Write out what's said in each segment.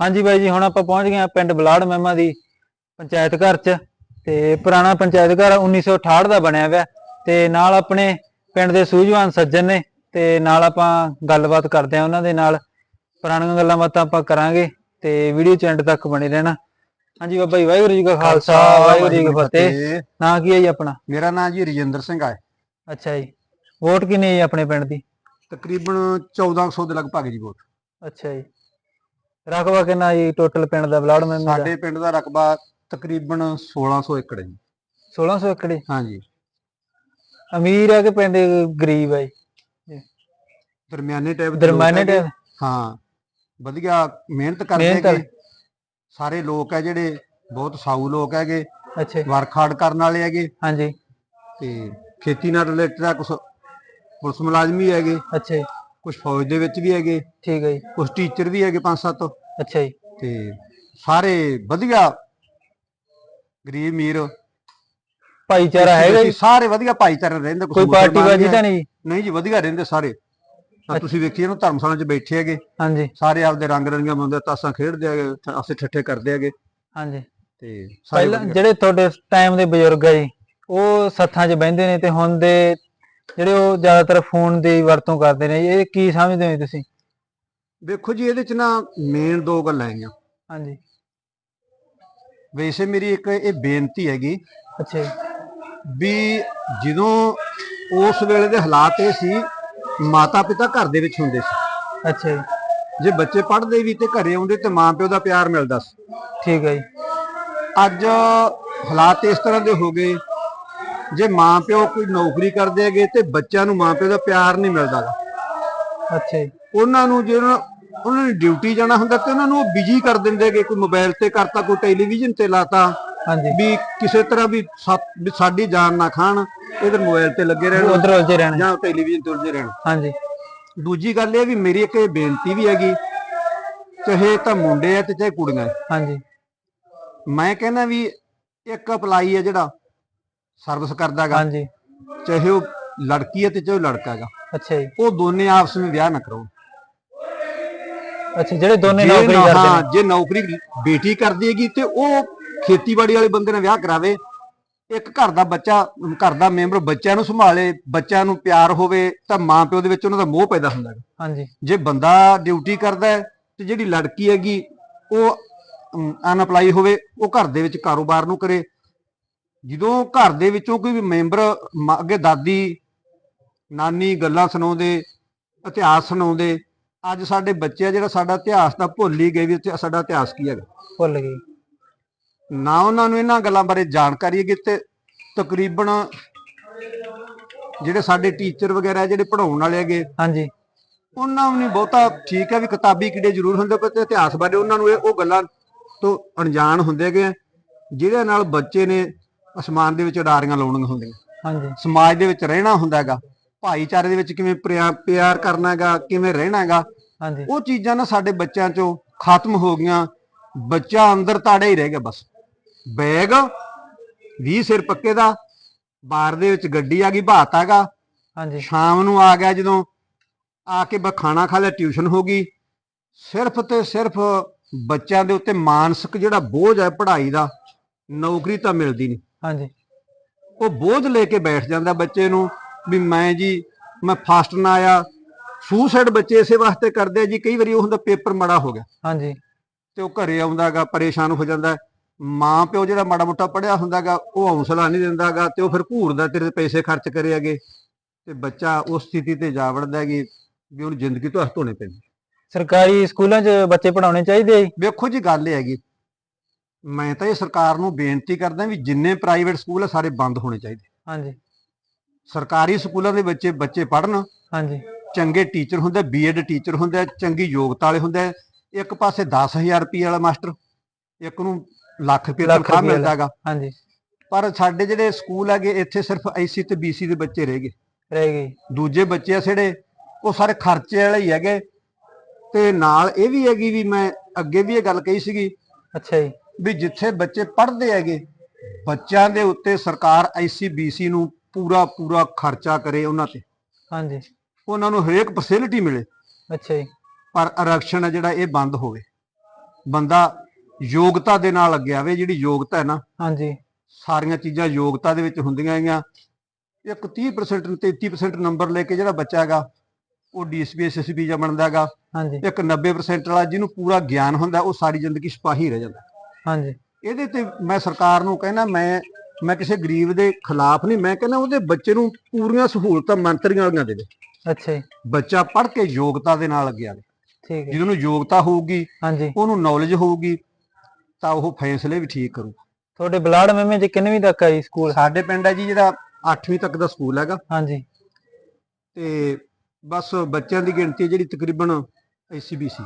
ਹਾਂਜੀ ਬਾਈ ਜੀ ਹੁਣ ਆਪਾਂ ਪਹੁੰਚ ਗਏ ਆ ਪਿੰਡ ਬਲਾੜ ਮਹਿਮਾ ਦੀ ਪੰਚਾਇਤ ਘਰ 'ਚ ਤੇ ਪੁਰਾਣਾ ਪੰਚਾਇਤ ਘਰ 1968 ਦਾ ਬਣਿਆ ਹੋਇਆ ਤੇ ਨਾਲ ਆਪਣੇ ਪਿੰਡ ਦੇ ਸੂਝਵਾਨ ਸੱਜਣ ਨੇ ਤੇ ਨਾਲ ਆਪਾਂ ਗੱਲਬਾਤ ਕਰਦੇ ਆ ਉਹਨਾਂ ਦੇ ਨਾਲ। ਪੁਰਾਣੀਆਂ ਗੱਲਾਂ ਬਾਤਾਂ ਆਪਾਂ ਕਰਾਂਗੇ ਤੇ ਵੀਡੀਓ ਚ ਐਂਡ ਤੱਕ ਬਣੇ ਰਹਿਣਾ। ਹਾਂਜੀ ਬਾਬਾ ਜੀ ਵਾਹਿਗੁਰੂ ਜੀ ਕਾ ਖਾਲਸਾ ਵਾਹਿਗੁਰੂ ਜੀ ਕੀ ਫਤਿਹ। ਨਾਂ ਕੀ ਹੈ ਜੀ ਆਪਣਾ? ਮੇਰਾ ਨਾਮ ਜੀ ਰਜਿੰਦਰ ਸਿੰਘ ਹੈ ਅੱਛਾ ਜੀ। ਵੋਟ ਕਿੰਨੀ ਹੈ ਜੀ ਆਪਣੇ ਪਿੰਡ ਦੀ? ਤਕਰੀਬਨ 1400 ਦੇ ਲਗਭਗ ਜੀ ਵੋਟ। ਅੱਛਾ ਜੀ। ਰਕਬਾ ਕਿੰਨਾ ਜੀ ਟੋਟਲ ਪਿੰਡ ਦਾ ਬਲਾੜ ਦਾ? ਸਾਡੇ ਪਿੰਡ ਦਾ ਰਕਬਾ ਤਕਰੀਬਨ 1600 ਏਕੜ ਹੈ ਜੀ 1600 ਏਕੜ ਜੀ? ਹਾਂਜੀ। ਅਮੀਰ ਹੈ ਕਿ ਪਿੰਡ ਗਰੀਬ ਹੈ ਜੀ? ਦਰਮਿਆਨੇ ਟਾਈਪ ਦਰਮਿਆਨੇ। ਟਾਈਪ ਹਾਂ। ਵਧੀਆ ਮਿਹਨਤ ਕਰਦੇ ਹੈਗੇ। ਸਾਰੇ ਲੋਕ ਹੈ ਜਿਹੜੇ ਬਹੁਤ ਸਾਊ ਲੋਕ ਹੈਗੇ। ਅੱਛਾ ਵਰਖਾੜ ਕਰਨ ਵਾਲੇ ਹੈਗੇ। ਹਾਂਜੀ। ਤੇ ਖੇਤੀ ਨਾਲ ਰਿਲੇਟਡ ਆ ਕੁਝ ਪੁਲਿਸ ਮੁਲਾਜ਼ਮ ਵੀ ਹੈਗੇ। ਅੱਛਾ ਕੁਝ ਫੌਜ ਦੇ ਵਿੱਚ ਵੀ ਹੈਗੇ ਠੀਕ ਹੈ ਜੀ। ਕੁਝ ਟੀਚਰ ਵੀ ਹੈਗੇ ਪੰਜ ਸੱਤ। ਅੱਛਾ ਜੀ। ਤੇ ਸਾਰੇ ਵਧੀਆ ਗਰੀਬ ਅਮੀਰ। ਭਾਈਚਾਰਾ ਹੈਗਾ ਜੀ? ਸਾਰੇ ਵਧੀਆ ਭਾਈਚਾਰੇ ਰਹਿੰਦੇ ਕੋਈ ਪਾਰਟੀ ਬਾਜੀ ਤਾਂ। ਨਹੀਂ ਨਹੀਂ? ਜੀ ਵਧੀਆ ਰਹਿੰਦੇ ਸਾਰੇ। ਆ ਤੁਸੀਂ ਵੇਖੀਏ ਨਾ ਧਰਮਸ਼ਾਲਾ 'ਚ ਬੈਠੇ ਹੈਗੇ। ਹਾਂਜੀ। ਸਾਰੇ ਆਪਦੇ ਰੰਗ ਰੰਗੀਆਂ ਬੰਦੇ ਤਾਸਾਂ ਖੇਡਦੇ ਹੈਗੇ ਆਸੇ ਠੱਠੇ ਕਰਦੇ ਹੈਗੇ। ਹਾਂਜੀ। ਤੇ ਪਹਿਲਾਂ। ਜਿਹੜੇ ਤੁਹਾਡੇ ਟਾਈਮ ਦੇ ਬਜ਼ੁਰਗ ਆ ਜੀ ਉਹ ਸੱਥਾਂ 'ਚ ਬਹਿੰਦੇ ਨੇ ਤੇ ਹੁਣ ਦੇ ਜਿਹੜੇ ਉਹ ਜ਼ਿਆਦਾਤਰ ਫੋਨ ਦੀ ਵਰਤੋਂ ਕਰਦੇ ਨੇ ਇਹ ਕੀ ਸਮਝਦੇ ਹੋ ਤੁਸੀਂ? ਵੇਖੋ ਜੀ ਇਹਦੇ 'ਚ ਨਾ ਮੇਨ ਦੋ ਗੱਲਾਂ ਹੈਗੀਆਂ। ਹਾਂਜੀ। ਵੈਸੇ ਮੇਰੀ ਇੱਕ ਇਹ ਬੇਨਤੀ ਹੈਗੀ ਅੱਛਾ ਵੀ ਜਦੋਂ ਉਸ ਵੇਲੇ ਦੇ ਹਾਲਾਤ ਇਹ ਸੀ ਮਾਤਾ ਪਿਤਾ ਘਰ ਦੇ ਵਿੱਚ ਹੁੰਦੇ ਸੀ। ਅੱਛਾ ਜੀ। ਜੇ ਬੱਚੇ ਪੜ੍ਹਦੇ ਵੀ ਤੇ ਘਰੇ ਆਉਂਦੇ ਤੇ ਮਾਂ ਪਿਓ ਦਾ ਪਿਆਰ ਮਿਲਦਾ ਸੀ। ਠੀਕ ਹੈ ਜੀ। ਅੱਜ ਹਾਲਾਤ ਇਸ ਤਰ੍ਹਾਂ ਦੇ ਹੋ ਗਏ ਜੇ ਮਾਂ ਪਿਓ ਕੋਈ ਨੌਕਰੀ ਕਰਦੇ ਹੈਗੇ ਤੇ ਬੱਚਿਆਂ ਨੂੰ ਮਾਂ ਪਿਓ ਦਾ ਪਿਆਰ ਨਹੀਂ ਮਿਲਦਾ ਗਾ। ਅੱਛਾ ਜੀ। ਉਹਨਾਂ ਨੂੰ ਜਿਹੜਾ ਉਹਨਾਂ ਨੇ ਡਿਊਟੀ ਜਾਣਾ ਹੁੰਦਾ ਤੇ ਉਹਨਾਂ ਨੂੰ ਉਹ ਬਿਜ਼ੀ ਕਰ ਦਿੰਦੇ ਹੈਗੇ ਕੋਈ ਮੋਬਾਈਲ ਤੇ ਕਰਤਾ ਕੋਈ ਟੈਲੀਵਿਜ਼ਨ ਤੇ ਲਾਤਾ ਹਾਂਜੀ। ਵੀ ਕਿਸੇ ਤਰ੍ਹਾਂ ਵੀ ਸਾ- ਵੀ ਸਾਡੀ ਜਾਨ ਨਾ ਖਾਣ ਇਧਰ ਮੋਬਾਈਲ ਤੇ ਲੱਗੇ ਰਹਿਣ ਉਧਰ ਉਲਝੇ ਰਹਿਣਾ। ਜਾਂ ਟੈਲੀਵਿਜ਼ਨ ਤੇ ਉਲਝੇ ਰਹਿਣ। ਹਾਂਜੀ। ਦੂਜੀ ਗੱਲ ਇਹ ਵੀ ਮੇਰੀ ਇੱਕ ਇਹ ਬੇਨਤੀ ਵੀ ਹੈਗੀ ਚਾਹੇ ਤਾਂ ਮੁੰਡੇ ਆ ਤੇ ਚਾਹੇ ਕੁੜੀਆਂ ਹਾਂਜੀ। ਮੈਂ ਕਹਿੰਦਾ ਵੀ ਇੱਕ ਅਪਲਾਈ ਹੈ ਜਿਹੜਾ ਸਰਵਿਸ ਕਰਦਾਗਾ ਹਾਂਜੀ। ਚਾਹੇ ਉਹ ਲੜਕੀ ਹੈ ਤੇ ਚਾਹੇ ਉਹ ਲੜਕਾ ਹੈਗਾ। ਅੱਛਾ ਜੀ। ਉਹ ਦੋਨੇ ਆਪਸ ਵਿੱਚ ਵਿਆਹ ਨਾ ਕਰੋ ਅੱਛਾ ਜਿਹੜੇ ਦੋਨੇ ਜੇ ਨੌਕਰੀ ਨਾ- ਕਰਦੇ ਹਾਂ ਨੇ ਜੇ ਨੌਕਰੀ ਬੇਟੀ ਕਰਦੀ ਹੈਗੀ ਤੇ ਉਹ ਖੇਤੀਬਾੜੀ ਵਾਲੇ ਬੰਦੇ ਨਾਲ ਵਿਆਹ ਕਰਾਵੇ। ਇੱਕ ਘਰ ਦਾ ਬੱਚਾ ਘਰ ਦਾ ਮੈਂਬਰ ਬੱਚਿਆਂ ਨੂੰ ਸੰਭਾਲੇ ਬੱਚਿਆਂ ਨੂੰ ਪਿਆਰ ਹੋਵੇ ਤਾਂ ਮਾਂ ਪਿਓ ਦੇ ਵਿੱਚ ਉਹਨਾਂ ਦਾ ਮੋਹ ਪੈਦਾ ਹੁੰਦਾ ਹੈ ਹਾਂਜੀ। ਜੇ ਬੰਦਾ ਡਿਊਟੀ ਕਰਦਾ ਹੈ ਤੇ ਜਿਹੜੀ ਲੜਕੀ ਹੈਗੀ ਉਹ ਅਨਅਪਲਾਈ ਹੋਵੇ ਉਹ ਘਰ ਦੇ ਵਿੱਚ ਕਾਰੋਬਾਰ ਨੂੰ ਕਰੇ। ਜਦੋਂ ਘਰ ਦੇ ਵਿੱਚੋਂ ਕੋਈ ਵੀ ਮੈਂਬਰ ਮ- ਅੱਗੇ ਦਾਦੀ ਨਾਨੀ ਗੱਲਾਂ ਸੁਣਾਉਂਦੇ ਇਤਿਹਾਸ ਸੁਣਾਉਂਦੇ ਅੱਜ ਸਾਡੇ ਬੱਚੇ ਆ ਜਿਹੜਾ ਸਾਡਾ ਇਤਿਹਾਸ ਤਾਂ ਭੁੱਲ ਹੀ ਗਏ ਵੀ ਇੱਥੇ ਸਾਡਾ ਇਤਿਹਾਸ ਕੀ ਹੈਗਾ। ਭੁੱਲ ਗਈ ਨਾ ਉਹਨਾਂ ਨੂੰ ਇਹਨਾਂ ਗੱਲਾਂ ਬਾਰੇ ਜਾਣਕਾਰੀ ਹੈਗੀ ਤੇ ਤਕਰੀਬਨ ਜਿਹੜੇ ਸਾਡੇ ਟੀਚਰ ਵਗੈਰਾ ਜਿਹੜੇ ਪੜਾਉਣ ਵਾਲੇ ਹੈਗੇ ਹਾਂਜੀ। ਉਹਨਾਂ ਨੂੰ ਨਹੀਂ ਬਹੁਤਾ ਠੀਕ ਹੈ ਵੀ ਕਿਤਾਬੀ ਕੀੜੇ ਜ਼ਰੂਰ ਹੁੰਦੇ ਪਰ ਇਤਿਹਾਸ ਬਾਰੇ ਉਹਨਾਂ ਨੂੰ ਇਹ ਉਹ ਗੱਲਾਂ ਤੋਂ ਅਣਜਾਣ ਹੁੰਦੇ ਹੈਗੇ ਜਿਹਦੇ ਨਾਲ ਬੱਚੇ ਨੇ ਅਸਮਾਨ ਦੇ ਵਿੱਚ ਉਡਾਰੀਆਂ ਲਾਉਣੀਆਂ ਹੁੰਦੀਆਂ। ਹਾਂਜੀ। ਸਮਾਜ ਦੇ ਵਿੱਚ ਰਹਿਣਾ ਹੁੰਦਾ ਹੈਗਾ। ਭਾਈਚਾਰੇ ਦੇ ਵਿੱਚ ਕਿਵੇਂ ਪਿਆ- ਪਿਆਰ ਕਰਨਾ ਹੈਗਾ ਕਿਵੇਂ ਰਹਿਣਾ ਹੈਗਾ। ਹਾਂਜੀ। ਉਹ ਚੀਜ਼ਾਂ ਨਾ ਸਾਡੇ ਬੱਚਿਆਂ ਚੋਂ ਖਤਮ ਹੋ ਗਈਆਂ। ਬੱਚਾ ਅੰਦਰ ਤਾੜੇ ਹੀ ਰਹਿ ਗਿਆ ਬਸ। ਬੈਗ 20 ਸਿਰ ਪੱਕੇ ਦਾ ਬਾਰ ਦੇ ਵਿੱਚ ਗੱਡੀ ਆ ਗਈ ਬਾਤ ਹੈਗਾ ਹਾਂਜੀ। ਸ਼ਾਮ ਨੂੰ ਆ ਗਿਆ ਜਦੋਂ ਆ ਕੇ ਬਸ ਖਾਣਾ ਖਾ ਲਿਆ ਟਿਊਸ਼ਨ ਹੋ ਗਈ। ਸਿਰਫ ਤੇ ਸਿਰਫ ਬੱਚਿਆਂ ਦੇ ਉੱਤੇ ਮਾਨਸਿਕ ਜਿਹੜਾ ਬੋਝ ਹੈ ਪੜ੍ਹਾਈ ਦਾ ਨੌਕਰੀ ਤਾਂ ਮਿਲਦੀ ਨਹੀਂ। ਹਾਂਜੀ। ਉਹ ਬੋਝ ਲੈ ਕੇ ਬੈਠ ਜਾਂਦਾ ਬੱਚੇ ਨੂੰ ਵੀ ਮੈਂ ਜੀ ਮੈਂ ਫਾਸਟ ਨਾ ਆਇਆ। ਸੂਸਾਈਡ ਬੱਚੇ ਇਸੇ ਵਾਸਤੇ ਕਰਦੇ ਆ ਜੀ ਕਈ ਵਾਰੀ ਉਹ ਹੁੰਦਾ ਪੇਪਰ ਮਾੜਾ ਹੋ ਗਿਆ। ਹਾਂਜੀ। ਤੇ ਉਹ ਘਰੇ ਆਉਂਦਾਗਾ ਪਰੇਸ਼ਾਨ ਹੋ ਜਾਂਦਾ। ਮਾਂ ਪਿਓ ਜਿਹੜਾ ਮਾੜਾ ਮੋਟਾ ਪੜਿਆ ਹੁੰਦਾਗਾ ਉਹ ਹੌਸਲਾ ਨਹੀਂ ਦਿੰਦਾਗਾ ਤੇ ਉਹ ਫਿਰ ਘੂਰਦਾ ਤੇਰੇ ਪੈਸੇ ਖਰਚ ਕਰਿਆਗੇ ਤੇ ਬੱਚਾ ਉਸ ਸਥਿਤੀ ਤੇ ਜਾ ਵੜਦਾ ਹੈਗੀ ਵੀ ਉਹਨੂੰ ਜ਼ਿੰਦਗੀ ਤੋਂ ਹੱਥ ਧੋਣੇ ਪੈਂਦੇ। ਸਰਕਾਰੀ ਸਕੂਲਾਂ 'ਚ ਬੱਚੇ ਪੜਾਉਣੇ ਚਾਹੀਦੇ ਆ ਜੀ। ਵੇਖੋ ਜੀ ਗੱਲ ਇਹ ਹੈਗੀ। ਮੈਂ ਤਾਂ ਇਹ ਸਰਕਾਰ ਨੂੰ ਬੇਨਤੀ ਕਰਦਾ ਵੀ ਜਿੰਨੇ ਪ੍ਰਾਈਵੇਟ ਸਕੂਲ ਆ ਸਾਰੇ ਬੰਦ ਹੋਣੇ ਚਾਹੀਦੇ। ਹਾਂਜੀ। ਸਰਕਾਰੀ ਸਕੂਲਾਂ ਦੇ ਬੱਚੇ ਬੱਚੇ ਪੜਨ ਹਾਂਜੀ। ਚੰਗੇ ਟੀਚਰ ਹੁੰਦੇ ਬੀਐਡ ਟੀਚਰ ਹੁੰਦੇ ਚੰਗੀ ਯੋਗਤਾ ਵਾਲੇ ਹੁੰਦੇ ਇੱਕ ਪਾਸੇ 10000 ਰੁਪਏ ਵਾਲਾ ਮਾਸਟਰ ਇੱਕ ਨੂੰ ਲੱਖ ਰੁਪਏ ਲੱਖ ਤਨਖਾਹ। ਮਿਲਦਾਗਾ ਹਾਂਜੀ। ਪਰ ਸਾਡੇ ਜਿਹੜੇ ਸਕੂਲ ਹੈਗੇ ਇੱਥੇ ਸਿਰਫ ਐਸੀ ਤੇ ਬੀਸੀ ਦੇ ਬੱਚੇ ਰਹਿ ਗਏ। ਰਹਿ ਗਈ ਦੂਜੇ ਬੱਚੇ ਆ ਜਿਹੜੇ ਉਹ ਸਾਰੇ ਖਰਚੇ ਵਾਲੇ ਹੀ ਹੈਗੇ। ਤੇ ਨਾਲ ਇਹ ਵੀ ਹੈਗੀ ਵੀ ਮੈਂ ਅੱਗੇ ਵੀ ਇਹ ਗੱਲ ਕਹੀ ਸੀਗੀ ਅੱਛਾ ਜੀ। ਵੀ ਜਿੱਥੇ ਬੱਚੇ ਪੜ੍ਹਦੇ ਹੈਗੇ ਬੱਚਿਆਂ ਦੇ ਉੱਤੇ ਸਰਕਾਰ ਐਸਸੀਬੀਸੀ ਨੂੰ ਪੂਰਾ ਪੂਰਾ ਖਰਚਾ ਕਰੇ ਉਹਨਾਂ ਤੇ। ਹਾਂਜੀ। ਉਹਨਾਂ ਨੂੰ ਹਰੇਕ ਫੈਸਿਲਿਟੀ ਮਿਲੇ। ਅੱਛਾ ਜੀ। ਪਰ ਆਰਕਸ਼ਣ ਹੈ ਜਿਹੜਾ ਇਹ ਬੰਦ ਹੋਵੇ। ਬੰਦਾ ਯੋਗਤਾ ਦੇ ਨਾਲ ਲੱਗਿਆ ਵੇ ਜਿਹੜੀ ਯੋਗਤਾ ਹੈ ਨਾ। ਹਾਂਜੀ। ਸਾਰੀਆਂ ਚੀਜ਼ਾਂ ਯੋਗਤਾ ਦੇ ਵਿੱਚ ਹੁੰਦੀਆਂ ਹੈਗੀਆਂ। ਇੱਕ 30% ਨੂੰ 33% ਨੰਬਰ ਲੈ ਕੇ ਜਿਹੜਾ ਬੱਚਾ ਹੈਗਾ ਉਹ ਡੀਐਸਪੀ ਐਸਐਸਪੀ ਜਾਂ ਬਣਦਾ ਹੈਗਾ। ਹਾਂਜੀ। ਇੱਕ 90% ਵਾਲਾ ਜਿਹਨੂੰ ਪੂਰਾ ਗਿਆਨ ਹੁੰਦਾ ਉਹ ਸਾਰੀ ਜ਼ਿੰਦਗੀ ਸਿਪਾਹੀ ਰਹਿ ਜਾਂਦਾ। ਹਾਂਜੀ। ਇਹਦੇ ਤੇ ਮੈਂ ਸਰਕਾਰ ਨੂੰ ਕਹਿਣਾ ਮੈਂ ਮੈਂ ਕਿਸੇ ਗਰੀਬ ਦੇ ਖਿਲਾਫ ਨਹੀਂ ਮੈਂ ਕਹਿੰਦਾ ਉਹਦੇ ਬੱਚੇ ਨੂੰ ਪੂਰੀਆਂ ਸਹੂਲਤਾਂ ਮੰਤਰੀਆਂ ਵਾਲੀਆਂ ਦੇਵੇ ਅੱਛਾ ਜੀ। ਬੱਚਾ ਪੜ੍ਹ ਕੇ ਯੋਗਤਾ ਦੇ ਨਾਲ ਲੱਗਿਆ ਠੀਕ ਹੈ। ਜਿਹਨੂੰ ਯੋਗਤਾ ਹੋਊਗੀ ਹਾਂਜੀ। ਉਹਨੂੰ ਨੌਲੇਜ ਹੋਊਗੀ ਤਾਂ ਉਹ ਫੈਸਲੇ ਵੀ ਠੀਕ ਕਰੂ ਤੁਹਾਡੇ ਬਲਾੜ ਮਹਿਮੇ ਚ ਕਿੰਨਵੀਂ ਤੱਕ ਆ ਜੀ ਸਕੂਲ? ਸਾਡੇ ਪਿੰਡ ਹੈ ਜੀ ਜਿਹੜਾ 8ਵੀਂ ਤੱਕ ਦਾ ਸਕੂਲ ਹੈਗਾ। ਹਾਂਜੀ। ਤੇ ਬਸ ਬੱਚਿਆਂ ਦੀ ਗਿਣਤੀ ਜਿਹੜੀ ਤਕਰੀਬਨ ਐਸਸੀਬੀਸੀ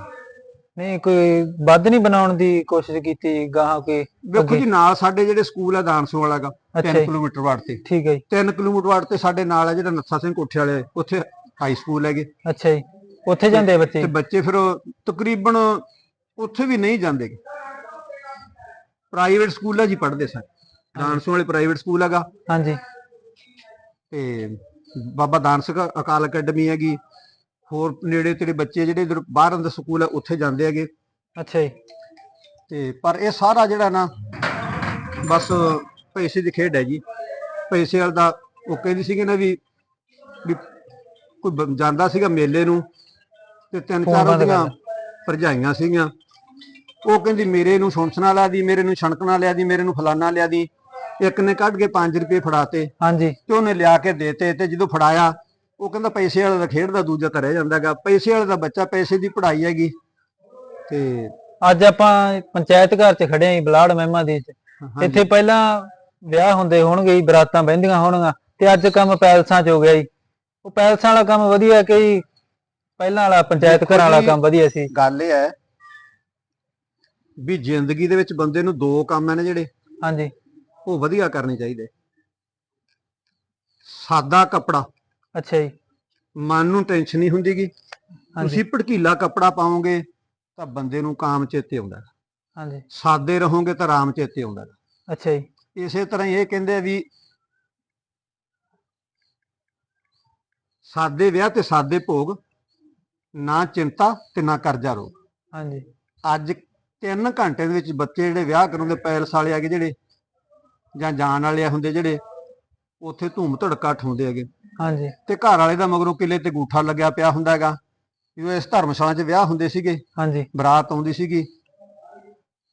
ਨਹੀਂ ਕੋਈ ਵੱਧ ਨਹੀਂ ਬਣਾਉਣ ਦੀ ਕੋਸ਼ਿਸ਼ ਕੀਤੀ ਗਾਹਾਂ ਕੋਈ ਵੇਖੋ ਅੱਗੇ। ਜੀ ਨਾਲ ਸਾਡੇ ਜਿਹੜੇ ਸਕੂਲ ਹੈ ਦਾਨਸੋ ਵਾਲਾ ਅੱਛਾ 3 ਜੀ। ਕਿਲੋਮੀਟਰ ਵਾਟ ਤੇ। ਠੀਕ ਹੈ ਜੀ। 3 ਕਿਲੋਮੀਟਰ ਵਾਟ ਤੇ ਸਾਡੇ ਨਾਲ ਹੈ ਜਿਹੜਾ ਨੱਥਾ ਸਿੰਘ ਕੋਠੇ ਵਾਲੇ ਉੱਥੇ ਹਾਈ ਸਕੂਲ ਹੈਗੇ। ਅੱਛਾ ਜੀ। ਉੱਥੇ ਜਾਂਦੇ ਆ ਬੱਚੇ? ਤੇ ਬੱਚੇ ਫਿਰ ਤਕਰੀਬਨ ਉੱਥੇ ਵੀ ਨਹੀਂ ਜਾਂਦੇ। ਪ੍ਰਾਈਵੇਟ ਸਕੂਲਾਂ 'ਚ ਹੀ ਪੜ੍ਹਦੇ ਸਨ। ਦਾਨਸੋ ਵਾਲੇ ਪ੍ਰਾਈਵੇਟ ਸਕੂਲ ਹੈਗਾ। ਹਾਂਜੀ। ਤੇ ਬਾਬਾ ਦਾਨ ਸਿੰਘ ਅਕਾਲ ਅਕੈਡਮੀ ਹੈਗੀ। ਹੋਰ ਨੇੜੇ ਤੇੜੇ ਬੱਚੇ ਜਿਹੜੇ ਇੱਧਰ ਬਾਹਰ ਅੰਦਰ ਸਕੂਲ ਹੈ ਉੱਥੇ ਜਾਂਦੇ ਹੈਗੇ। ਅੱਛਾ ਜੀ। ਤੇ ਪਰ ਇਹ ਸਾਰਾ ਜਿਹੜਾ ਨਾ ਬਸ ਪੈਸੇ ਦੀ ਖੇਡ ਹੈ ਜੀ। ਪੈਸੇ ਵਾਲ ਦਾ ਉਹ ਕਹਿੰਦੀ ਸੀਗੇ ਨਾ ਵੀ ਵੀ ਕੋਈ ਬ- ਜਾਂਦਾ ਸੀਗਾ ਮੇਲੇ ਨੂੰ ਤੇ ਤਿੰਨ ਚਾਰ ਬੰਦ ਉਹਦੀਆਂ। ਭਰਜਾਈਆਂ ਸੀਗੀਆਂ। ਉਹ ਕਹਿੰਦੀ ਮੇਰੇ ਨੂੰ ਸੁਣਸਣਾ ਲਿਆ ਦੀ ਮੇਰੇ ਨੂੰ ਛਣਕਣਾ ਲਿਆ ਦੀ ਮੇਰੇ ਨੂੰ ਫਲਾਨਾ ਲਿਆ ਦੀ। ਇੱਕ ਨੇ ਕੱਢ ਕੇ 5 ਰੁਪਏ ਫੜਾਤੇ ਹਾਂਜੀ। ਤੇ ਉਹਨੇ ਲਿਆ ਕੇ ਦੇਤੇ ਤੇ ਜਦੋਂ ਫੜਾਇਆ ਉਹ ਕਹਿੰਦਾ ਪੈਸੇ ਵਾਲੇ ਦਾ ਖੇਡਦਾ ਦੂਜਾ ਤਾਂ ਰਹਿ ਜਾਂਦਾ ਹੈਗਾ। ਪੈਸੇ ਵਾਲੇ ਦਾ ਬੱਚਾ ਪੈਸੇ ਦੀ ਪੜ੍ਹਾਈ ਹੈਗੀ। ਤੇ ਅੱਜ ਆਪਾਂ ਪੰਚਾਇਤ ਘਰ ਚ ਖੜੇ ਆਂ ਬਲਾੜ ਮਹਿਮਾ ਦੀ ਚ। ਇੱਥੇ ਪਹਿਲਾਂ ਵਿਆਹ ਹੁੰਦੇ ਹੋਣਗੇ ਜੀ ਬਰਾਤਾਂ ਬਹਿੰਦੀਆਂ ਹੋਣਗੀਆਂ। ਤੇ ਅੱਜ ਕੰਮ ਪੈਲਸਾਂ ਚ ਹੋ ਗਿਆ ਜੀ। ਉਹ ਪੈਲਸਾਂ ਵਾਲਾ ਕੰਮ ਵਧੀਆ ਕਿ ਜੀ ਪਹਿਲਾਂ ਵਾਲਾ ਪੰਚਾਇਤ ਘਰਾਂ ਵਾਲਾ ਕੰਮ ਵਧੀਆ ਸੀ। ਗੱਲ ਇਹ ਹੈ ਵੀ ਜ਼ਿੰਦਗੀ ਦੇ ਵਿੱਚ ਬੰਦੇ ਨੂੰ ਦੋ ਕੰਮ ਨੇ ਜਿਹੜੇ। ਹਾਂਜੀ। ਉਹ ਵਧੀਆ ਕਰਨੇ ਚਾਹੀਦੇ। ਸਾਦਾ ਕੱਪੜਾ। ਅੱਛਾ ਜੀ। ਮਨ ਨੂੰ ਟੈਨਸ਼ਨ ਨਹੀਂ ਹੁੰਦੀਗੀ ਤੁਸੀਂ ਭੜਕੀਲਾ ਕੱਪੜਾ ਪਾਓਗੇ ਤਾਂ ਬੰਦੇ ਨੂੰ ਕਾਮ ਚੇਤੇ ਆਉਂਦਾ। ਹਾਂਜੀ। ਸਾਦੇ ਰਹੋਗੇ ਤਾਂ ਰਾਮ ਚੇਤੇ ਆਉਂਦਾ। ਅੱਛਾ ਜੀ। ਇਸੇ ਤਰ੍ਹਾਂ ਇਹ ਕਹਿੰਦੇ ਆ ਵੀ ਸਾਦੇ ਵਿਆਹ ਤੇ ਸਾਦੇ ਭੋਗ ਨਾ ਚਿੰਤਾ ਤੇ ਨਾ ਕਰਜ਼ਾ ਰੋਗ। ਹਾਂਜੀ। ਅੱਜ 3 ਘੰਟੇ ਦੇ ਵਿੱਚ ਬੱਚੇ ਜਿਹੜੇ ਵਿਆਹ ਕਰਾਉਂਦੇ ਪੈਲਸ ਵਾਲੇ ਆਗੇ ਜਿਹੜੇ ਜਾਂ ਜਾਣ ਵਾਲੇ ਹੁੰਦੇ ਜਿਹੜੇ ਉੱਥੇ ਧੂਮ ਧੜਕਾ ਠਾਉਂਦੇ ਹੈਗੇ। ਹਾਂਜੀ। ਤੇ ਘਰ ਵਾਲੇ ਦਾ ਮਗਰੋਂ ਕਿਲੇ ਤੇ ਗੂਠਾ ਲੱਗਿਆ ਪਿਆ ਹੁੰਦਾ ਹੈਗਾ। ਜਦੋਂ ਇਸ ਧਰਮਸ਼ਾਲਾ 'ਚ ਵਿਆਹ ਹੁੰਦੇ ਸੀਗੇ ਹਾਂਜੀ। ਬਰਾਤ ਆਉਂਦੀ ਸੀਗੀ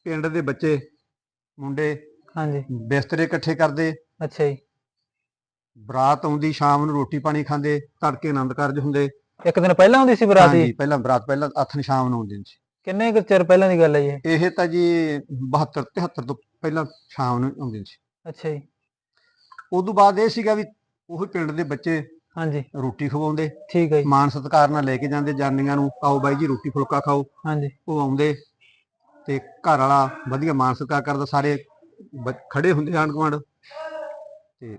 ਪਿੰਡ ਦੇ ਬੱਚੇ ਮੁੰਡੇ ਹਾਂਜੀ। ਬਿਸਤਰੇ ਇਕੱਠੇ ਕਰਦੇ। ਅੱਛਾ ਜੀ। ਬਰਾਤ ਆਉਂਦੀ ਸ਼ਾਮ ਨੂੰ ਰੋਟੀ ਪਾਣੀ ਖਾਂਦੇ ਤੜਕੇ ਆਨੰਦ ਕਾਰਜ ਹੁੰਦੇ। ਇੱਕ ਦਿਨ ਪਹਿਲਾਂ ਹੁੰਦੀ ਸੀ ਬਰਾਤ ਹਾਂਜੀ ਪਹਿਲਾਂ ਬਰਾਤ ਪਹਿਲਾਂ ਅੱਠ ਸ਼ਾਮ ਨੂੰ ਆਉਂਦੀ ਸੀ। ਕਿੰਨੇ ਕੁ ਚਿਰ ਪਹਿਲਾਂ ਦੀ ਗੱਲ ਹੈ ਜੀ? ਇਹ? ਇਹ ਤਾਂ ਜੀ 72 73 ਤੋਂ ਪਹਿਲਾਂ ਸ਼ਾਮ ਨੂੰ ਆਉਂਦੀ ਸੀ। ਅੱਛਾ ਜੀ। ਉਦੋਂ ਬਾਅਦ ਇਹ ਸੀਗਾ ਵੀ ਉਹ ਪਿੰਡ ਦੇ ਬੱਚੇ ਹਾਂਜੀ। ਰੋਟੀ ਖਵਾਉਂਦੇ। ਠੀਕ ਹੈ ਜੀ। ਮਾਨ ਸਤਿਕਾਰ ਨਾਲ ਲੈ ਕੇ ਜਾਂਦੇ ਜਾਨੀਆਂ ਨੂੰ ਆਓ ਬਾਈ ਜੀ ਰੋਟੀ ਫੁਲਕਾ ਖਾਓ। ਹਾਂਜੀ। ਉਹ ਆਉਂਦੇ ਤੇ ਘਰ ਵਾਲਾ ਵਧੀਆ ਮਾਨ ਸਤਿਕਾਰ ਕਰਦਾ ਸਾਰੇ ਬ- ਖੜੇ ਹੁੰਦੇ ਆਂਢ ਗੁਆਂਢ। ਤੇ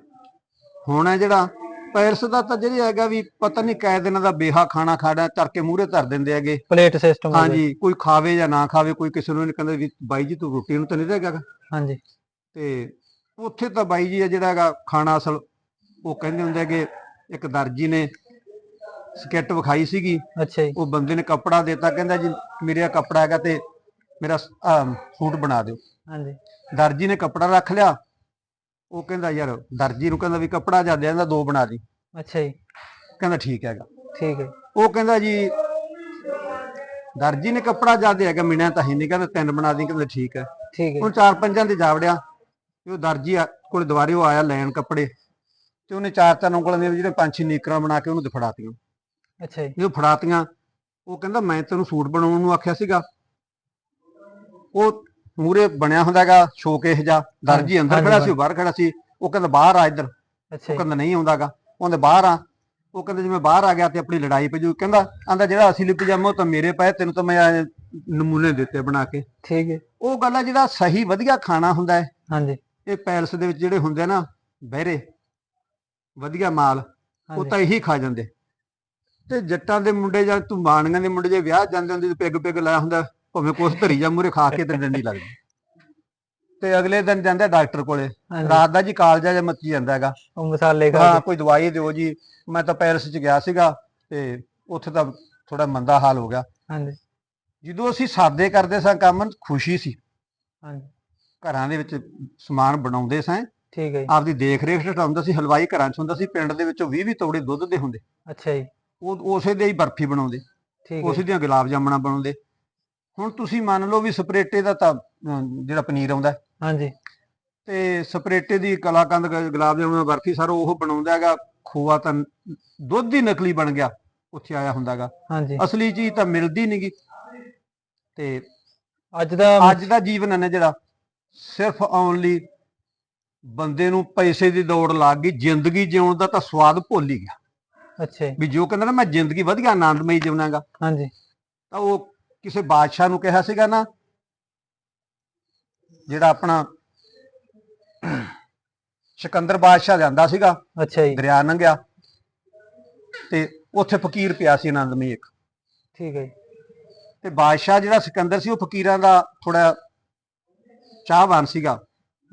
ਹੁਣ ਹੈ ਜਿਹੜਾ ਪੈਰਸ ਦਾ ਤਾਂ ਜਿਹੜੀ ਹੈਗਾ ਵੀ ਪਤਾ ਨਹੀਂ ਕੈ ਦਿਨਾਂ ਦਾ ਬੇਹਾ ਖਾਣਾ ਖਾਣਾ ਚੱਕ ਕੇ ਮੂਹਰੇ ਧਰ ਦਿੰਦੇ ਹੈਗੇ। ਪਲੇਟ ਸਿਸਟਮ ਹਾਂਜੀ ਕੋਈ ਖਾਵੇ ਜਾਂ ਨਾ ਖਾਵੇ ਕੋਈ ਕਿਸੇ ਨੂੰ ਨਹੀਂ ਕਹਿੰਦਾ ਵੀ ਬਾਈ ਜੀ ਤੂੰ ਰੋਟੀ ਨੂੰ ਤਾਂ ਨਹੀਂ ਰਹੇਗਾ ਹਾਂਜੀ। ਤੇ ਉੱਥੇ ਤਾਂ ਬਾਈ ਜੀ ਆ ਜਿਹੜਾ ਹੈਗਾ ਖਾਣਾ ਅਸਲ ਉਹ ਕਹਿੰਦੇ ਹੁੰਦੇ ਹੈਗੇ ਇੱਕ ਦਰਜੀ ਨੇ ਸਕਿੱਟ ਵਿਖਾਈ ਸੀਗੀ। ਅੱਛਾ ਜੀ। ਉਹ ਬੰਦੇ ਨੇ ਕੱਪੜਾ ਦਿੱਤਾ ਕਹਿੰਦਾ ਜੀ ਮੇਰੇ ਕੱਪੜਾ ਹੈਗਾ ਤੇ ਮੇਰਾ ਸੂਟ ਬਣਾ ਦਿਓ। ਹਾਂਜੀ। ਦਰਜੀ ਨੇ ਕੱਪੜਾ ਰੱਖ ਲਿਆ। ਉਹ ਕਹਿੰਦਾ ਯਾਰ ਦਰਜੀ ਨੂੰ ਕਹਿੰਦਾ ਵੀ ਕੱਪੜਾ ਜਾ ਜਾਂਦਾ ਦੋ ਬਣਾ ਦੀ। ਅੱਛਾ ਜੀ। ਕਹਿੰਦਾ ਠੀਕ ਹੈਗਾ। ਠੀਕ ਹੈ। ਉਹ ਕਹਿੰਦਾ ਜੀ ਦਰਜੀ ਨੇ ਕੱਪੜਾ ਜ਼ਿਆਦਾ ਹੈਗਾ ਮਿਣਿਆ ਤਾਂ ਹੀ ਨਹੀਂ ਕਹਿੰਦਾ ਤਿੰਨ ਬਣਾ ਦੀ। ਕਹਿੰਦਾ ਠੀਕ ਹੈ। ਠੀਕ ਹੈ। ਹੁਣ ਚਾਰ ਪੰਜਾਂ ਦੇ ਜਾਵੜਿਆ ਉਹ ਦਰਜੀ ਕੋਲ ਦੁਬਾਰੇ ਉਹ ਆਇਆ ਲੈਣ ਕੱਪੜੇ। ਤੇ ਉਹਨੇ ਚਾਰ ਚਾਰ ਉਂਗਲਾਂ ਦੀਆਂ ਜਿਹੜੇ ਪੰਜ ਛੇ ਨੀਕਰਾਂ ਬਣਾ ਕੇ ਉਹਨੂੰ ਫੜਾਤੀਆਂ ਅੱਛਾ ਜੀ। ਜਦੋਂ ਫੜਾਤੀਆਂ ਉਹ ਕਹਿੰਦਾ ਮੈਂ ਤੈਨੂੰ ਸੂਟ ਬਣਾਉਣ ਨੂੰ ਆਖਿਆ ਸੀਗਾ। ਉਹ ਮੂਰੇ ਬਣਿਆ ਹੁੰਦਾਗਾ ਸ਼ੋਕੇਸ ਜਾ ਦਰਜੀ ਅੰਦਰ ਖੜਾ ਸੀ ਬਾਹਰ ਖੜਾ ਸੀ। ਉਹ ਕਹਿੰਦਾ ਬਾਹਰ ਆ ਇੱਧਰ। ਅੱਛਾ ਉਹ ਕਹਿੰਦਾ ਨਹੀਂ ਆਉਂਦਾਗਾ। ਉਹਦੇ ਬਾਹਰ ਆ। ਉਹ ਕਹਿੰਦਾ ਜਿਵੇਂ ਬਾਹਰ ਆ ਗਿਆ ਤੇ ਆਪਣੀ ਲੜਾਈ ਪੈ ਜੂ। ਕਹਿੰਦਾ ਆਂਦਾ ਜਿਹੜਾ ਅਸਲੀ ਪਜਾਮਾ ਉਹ ਤਾਂ ਮੇਰੇ ਪਏ ਤੈਨੂੰ ਤਾਂ ਮੈਂ ਨਮੂਨੇ ਦਿੱਤੇ ਬਣਾ ਕੇ। ਠੀਕ ਹੈ। ਉਹ ਗੱਲ ਆ ਜਿਹੜਾ ਸਹੀ ਵਧੀਆ ਖਾਣਾ ਹੁੰਦਾ ਹੈ। ਹਾਂਜੀ। ਇਹ ਪੈਲਸ ਦੇ ਵਿੱਚ ਜਿਹੜੇ ਹੁੰਦੇ ਨਾ ਬਹਿਰੇ ਵਧੀਆ ਮਾਲ ਉਹ ਤਾਂ ਇਹੀ ਖਾ ਜਾਂਦੇ। ਤੇ ਜੱਟਾਂ ਦੇ ਮੁੰਡੇ ਜਾਂ ਤੂੰ ਬਾਣੀਆਂ ਦੇ ਮੁੰਡੇ ਜੇ ਵਿਆਹ ਜਾਂਦੇ ਹੁੰਦੇ ਤੇ ਪਿੱਗ ਪਿੱਗ ਲਾਇਆ ਹੁੰਦਾ ਭਾਵੇਂ ਕੁਛ ਧਰੀ ਜਾ ਮੂਰੇ ਖਾ ਕੇ ਤੇ ਦਿੰਦੀ। ਲੱਗਦੀ ਤੇ ਅਗਲੇ ਦਿਨ ਜਾਂਦੇ ਡਾਕਟਰ ਕੋਲੇ ਰਾਤ ਦਾ ਜੀ ਕਾਲਜਾ ਜਿਹਾ ਮੱਚੀ ਜਾਂਦਾ ਹੈਗਾ। ਉਹ ਮਸਾਲੇ ਖਾ ਹਾਂ ਕੋਈ ਦਵਾਈ ਦਿਓ ਜੀ। ਮੈਂ ਤਾਂ ਪੈਰਿਸ ਚ ਗਿਆ ਸੀਗਾ ਤੇ ਉੱਥੇ ਤਾਂ ਥੋੜਾ ਮੰਦਾ ਹਾਲ ਹੋ ਗਿਆ। ਹਾਂਜੀ। ਜਦੋਂ ਅਸੀਂ ਸਾਦੇ ਕਰਦੇ ਸਾਂ ਕੰਮ ਖੁਸ਼ੀ ਸੀ। ਹਾਂਜੀ। ਘਰਾਂ ਦੇ ਵਿੱਚ ਸਮਾਨ ਬਣਾਉਂਦੇ ਸਾਂ ਠੀਕ ਹੈ ਜੀ। ਆਪਦੀ ਦੇਖ ਰੇਖ ਹਟਾਉਂਦਾ ਸੀ ਹਲਵਾਈ ਘਰਾਂ 'ਚ ਹੁੰਦਾ ਸੀ ਪਿੰਡ ਦੇ ਵਿੱਚੋਂ 20 20 ਤੋੜੇ ਦੁੱਧ ਦੇ ਹੁੰਦੇ। ਅੱਛਾ ਜੀ। ਉਹ ਉਸੇ ਦੇ ਹੀ ਬਰਫੀ ਬਣਾਉਂਦੇ। ਠੀਕ ਹੈ ਉਸੇ ਦੀਆਂ ਗੁਲਾਬ ਜਾਮਣਾ ਬਣਾਉਂਦੇ। ਹੁਣ ਤੁਸੀਂ ਮੰਨ ਲਓ ਵੀ ਸਪਰੇਟੇ ਦਾ ਤਾਂ ਜਿਹੜਾ ਪਨੀਰ ਆਉਂਦਾ। ਹਾਂਜੀ। ਤੇ ਸਪਰੇਟੇ ਦੀ ਕਲਾਕੰਦ ਗੁਲਾਬ ਜਾਮਣਾ ਬਰਫੀ ਸਾਰਾ ਉਹ ਬਣਾਉਂਦਾ ਹੈਗਾ। ਖੋਆ ਤਾਂ ਦੁੱਧ ਹੀ ਨਕਲੀ ਬਣ ਗਿਆ ਉੱਥੇ ਆਇਆ ਹੁੰਦਾਗਾ ਹਾਂਜੀ। ਅਸਲੀ ਚੀਜ਼ ਤਾਂ ਮਿਲਦੀ ਨਹੀਂਗੀ ਤੇ ਅੱਜ ਦਾ ਅੱਜ ਦਾ ਜੀਵਨ ਹੈ ਨਾ ਜਿਹੜਾ ਸਿਰਫ ਓਨਲੀ ਬੰਦੇ ਨੂੰ ਪੈਸੇ ਦੀ ਦੌੜ ਲੱਗ ਗਈ ਜ਼ਿੰਦਗੀ ਜਿਉਣ ਦਾ ਤਾਂ ਸਵਾਦ ਭੁੱਲ ਹੀ ਗਿਆ। ਅੱਛਾ ਜੀ। ਵੀ ਜੋ ਕਹਿੰਦਾ ਨਾ ਮੈਂ ਜ਼ਿੰਦਗੀ ਵਧੀਆ ਆਨੰਦਮਈ ਜਿਉਣਾਗਾ। ਹਾਂਜੀ। ਤਾਂ ਉਹ ਕਿਸੇ ਬਾਦਸ਼ਾਹ ਨੂੰ ਕਿਹਾ ਸੀਗਾ ਨਾ ਜਿਹੜਾ ਆਪਣਾ ਸਿਕੰਦਰ ਬਾਦਸ਼ਾਹ ਜਾਂਦਾ ਸੀਗਾ ਅੱਛਾ ਜੀ। ਦਰਿਆ ਲੰਘਿਆ ਤੇ ਉੱਥੇ ਫਕੀਰ ਪਿਆ ਸੀ ਆਨੰਦਮਈ ਇੱਕ। ਠੀਕ ਹੈ ਜੀ। ਤੇ ਬਾਦਸ਼ਾਹ ਜਿਹੜਾ ਸਿਕੰਦਰ ਸੀ ਉਹ ਫਕੀਰਾਂ ਦਾ ਥੋੜਾ ਚਾਹਵਾਨ ਸੀਗਾ।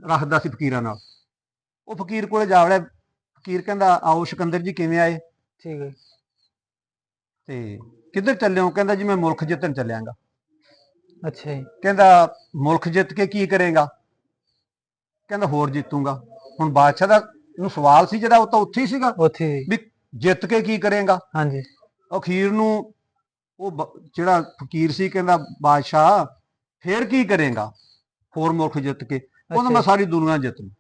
ਰੱਖਦਾ ਸੀ ਫਕੀਰਾਂ ਨਾਲ। ਉਹ ਫਕੀਰ ਕੋਲੇ ਜਾ ਵੜਿਆ। ਫਕੀਰ ਕਹਿੰਦਾ ਆਓ ਸਿਕੰਦਰ ਜੀ ਕਿਵੇਂ ਆਏ? ਠੀਕ ਹੈ। ਤੇ ਕਿੱਧਰ ਚੱਲੇ ਹੋ ਕਹਿੰਦਾ ਜੀ ਮੈਂ ਮੁਲਕ ਜਿੱਤਣ ਚੱਲਿਆਂਗਾ। ਅੱਛਾ ਜੀ। ਕਹਿੰਦਾ ਮੁਲਕ ਜਿੱਤ ਕੇ ਕੀ ਕਰੇਗਾ? ਕਹਿੰਦਾ ਹੋਰ ਜਿੱਤੂਗਾ। ਹੁਣ ਬਾਦਸ਼ਾਹ ਦਾ ਨੂੰ ਸਵਾਲ ਸੀ ਜਿਹੜਾ ਉਹ ਤਾਂ ਉੱਥੇ ਹੀ ਸੀਗਾ। ਉੱਥੇ ਵੀ ਜਿੱਤ ਕੇ ਕੀ ਕਰੇਗਾ? ਹਾਂਜੀ। ਅਖੀਰ ਨੂੰ ਉਹ ਜਿਹੜਾ ਫਕੀਰ ਸੀ ਕਹਿੰਦਾ ਬਾਦਸ਼ਾਹ ਫੇਰ ਕੀ ਕਰੇਗਾ? ਹੋਰ ਮੁਲਕ ਜਿੱਤ ਕੇ। ਕਹਿੰਦਾ ਮੈਂ ਸਾਰੀ ਦੁਨੀਆ ਜਿੱਤ ਲੂੰ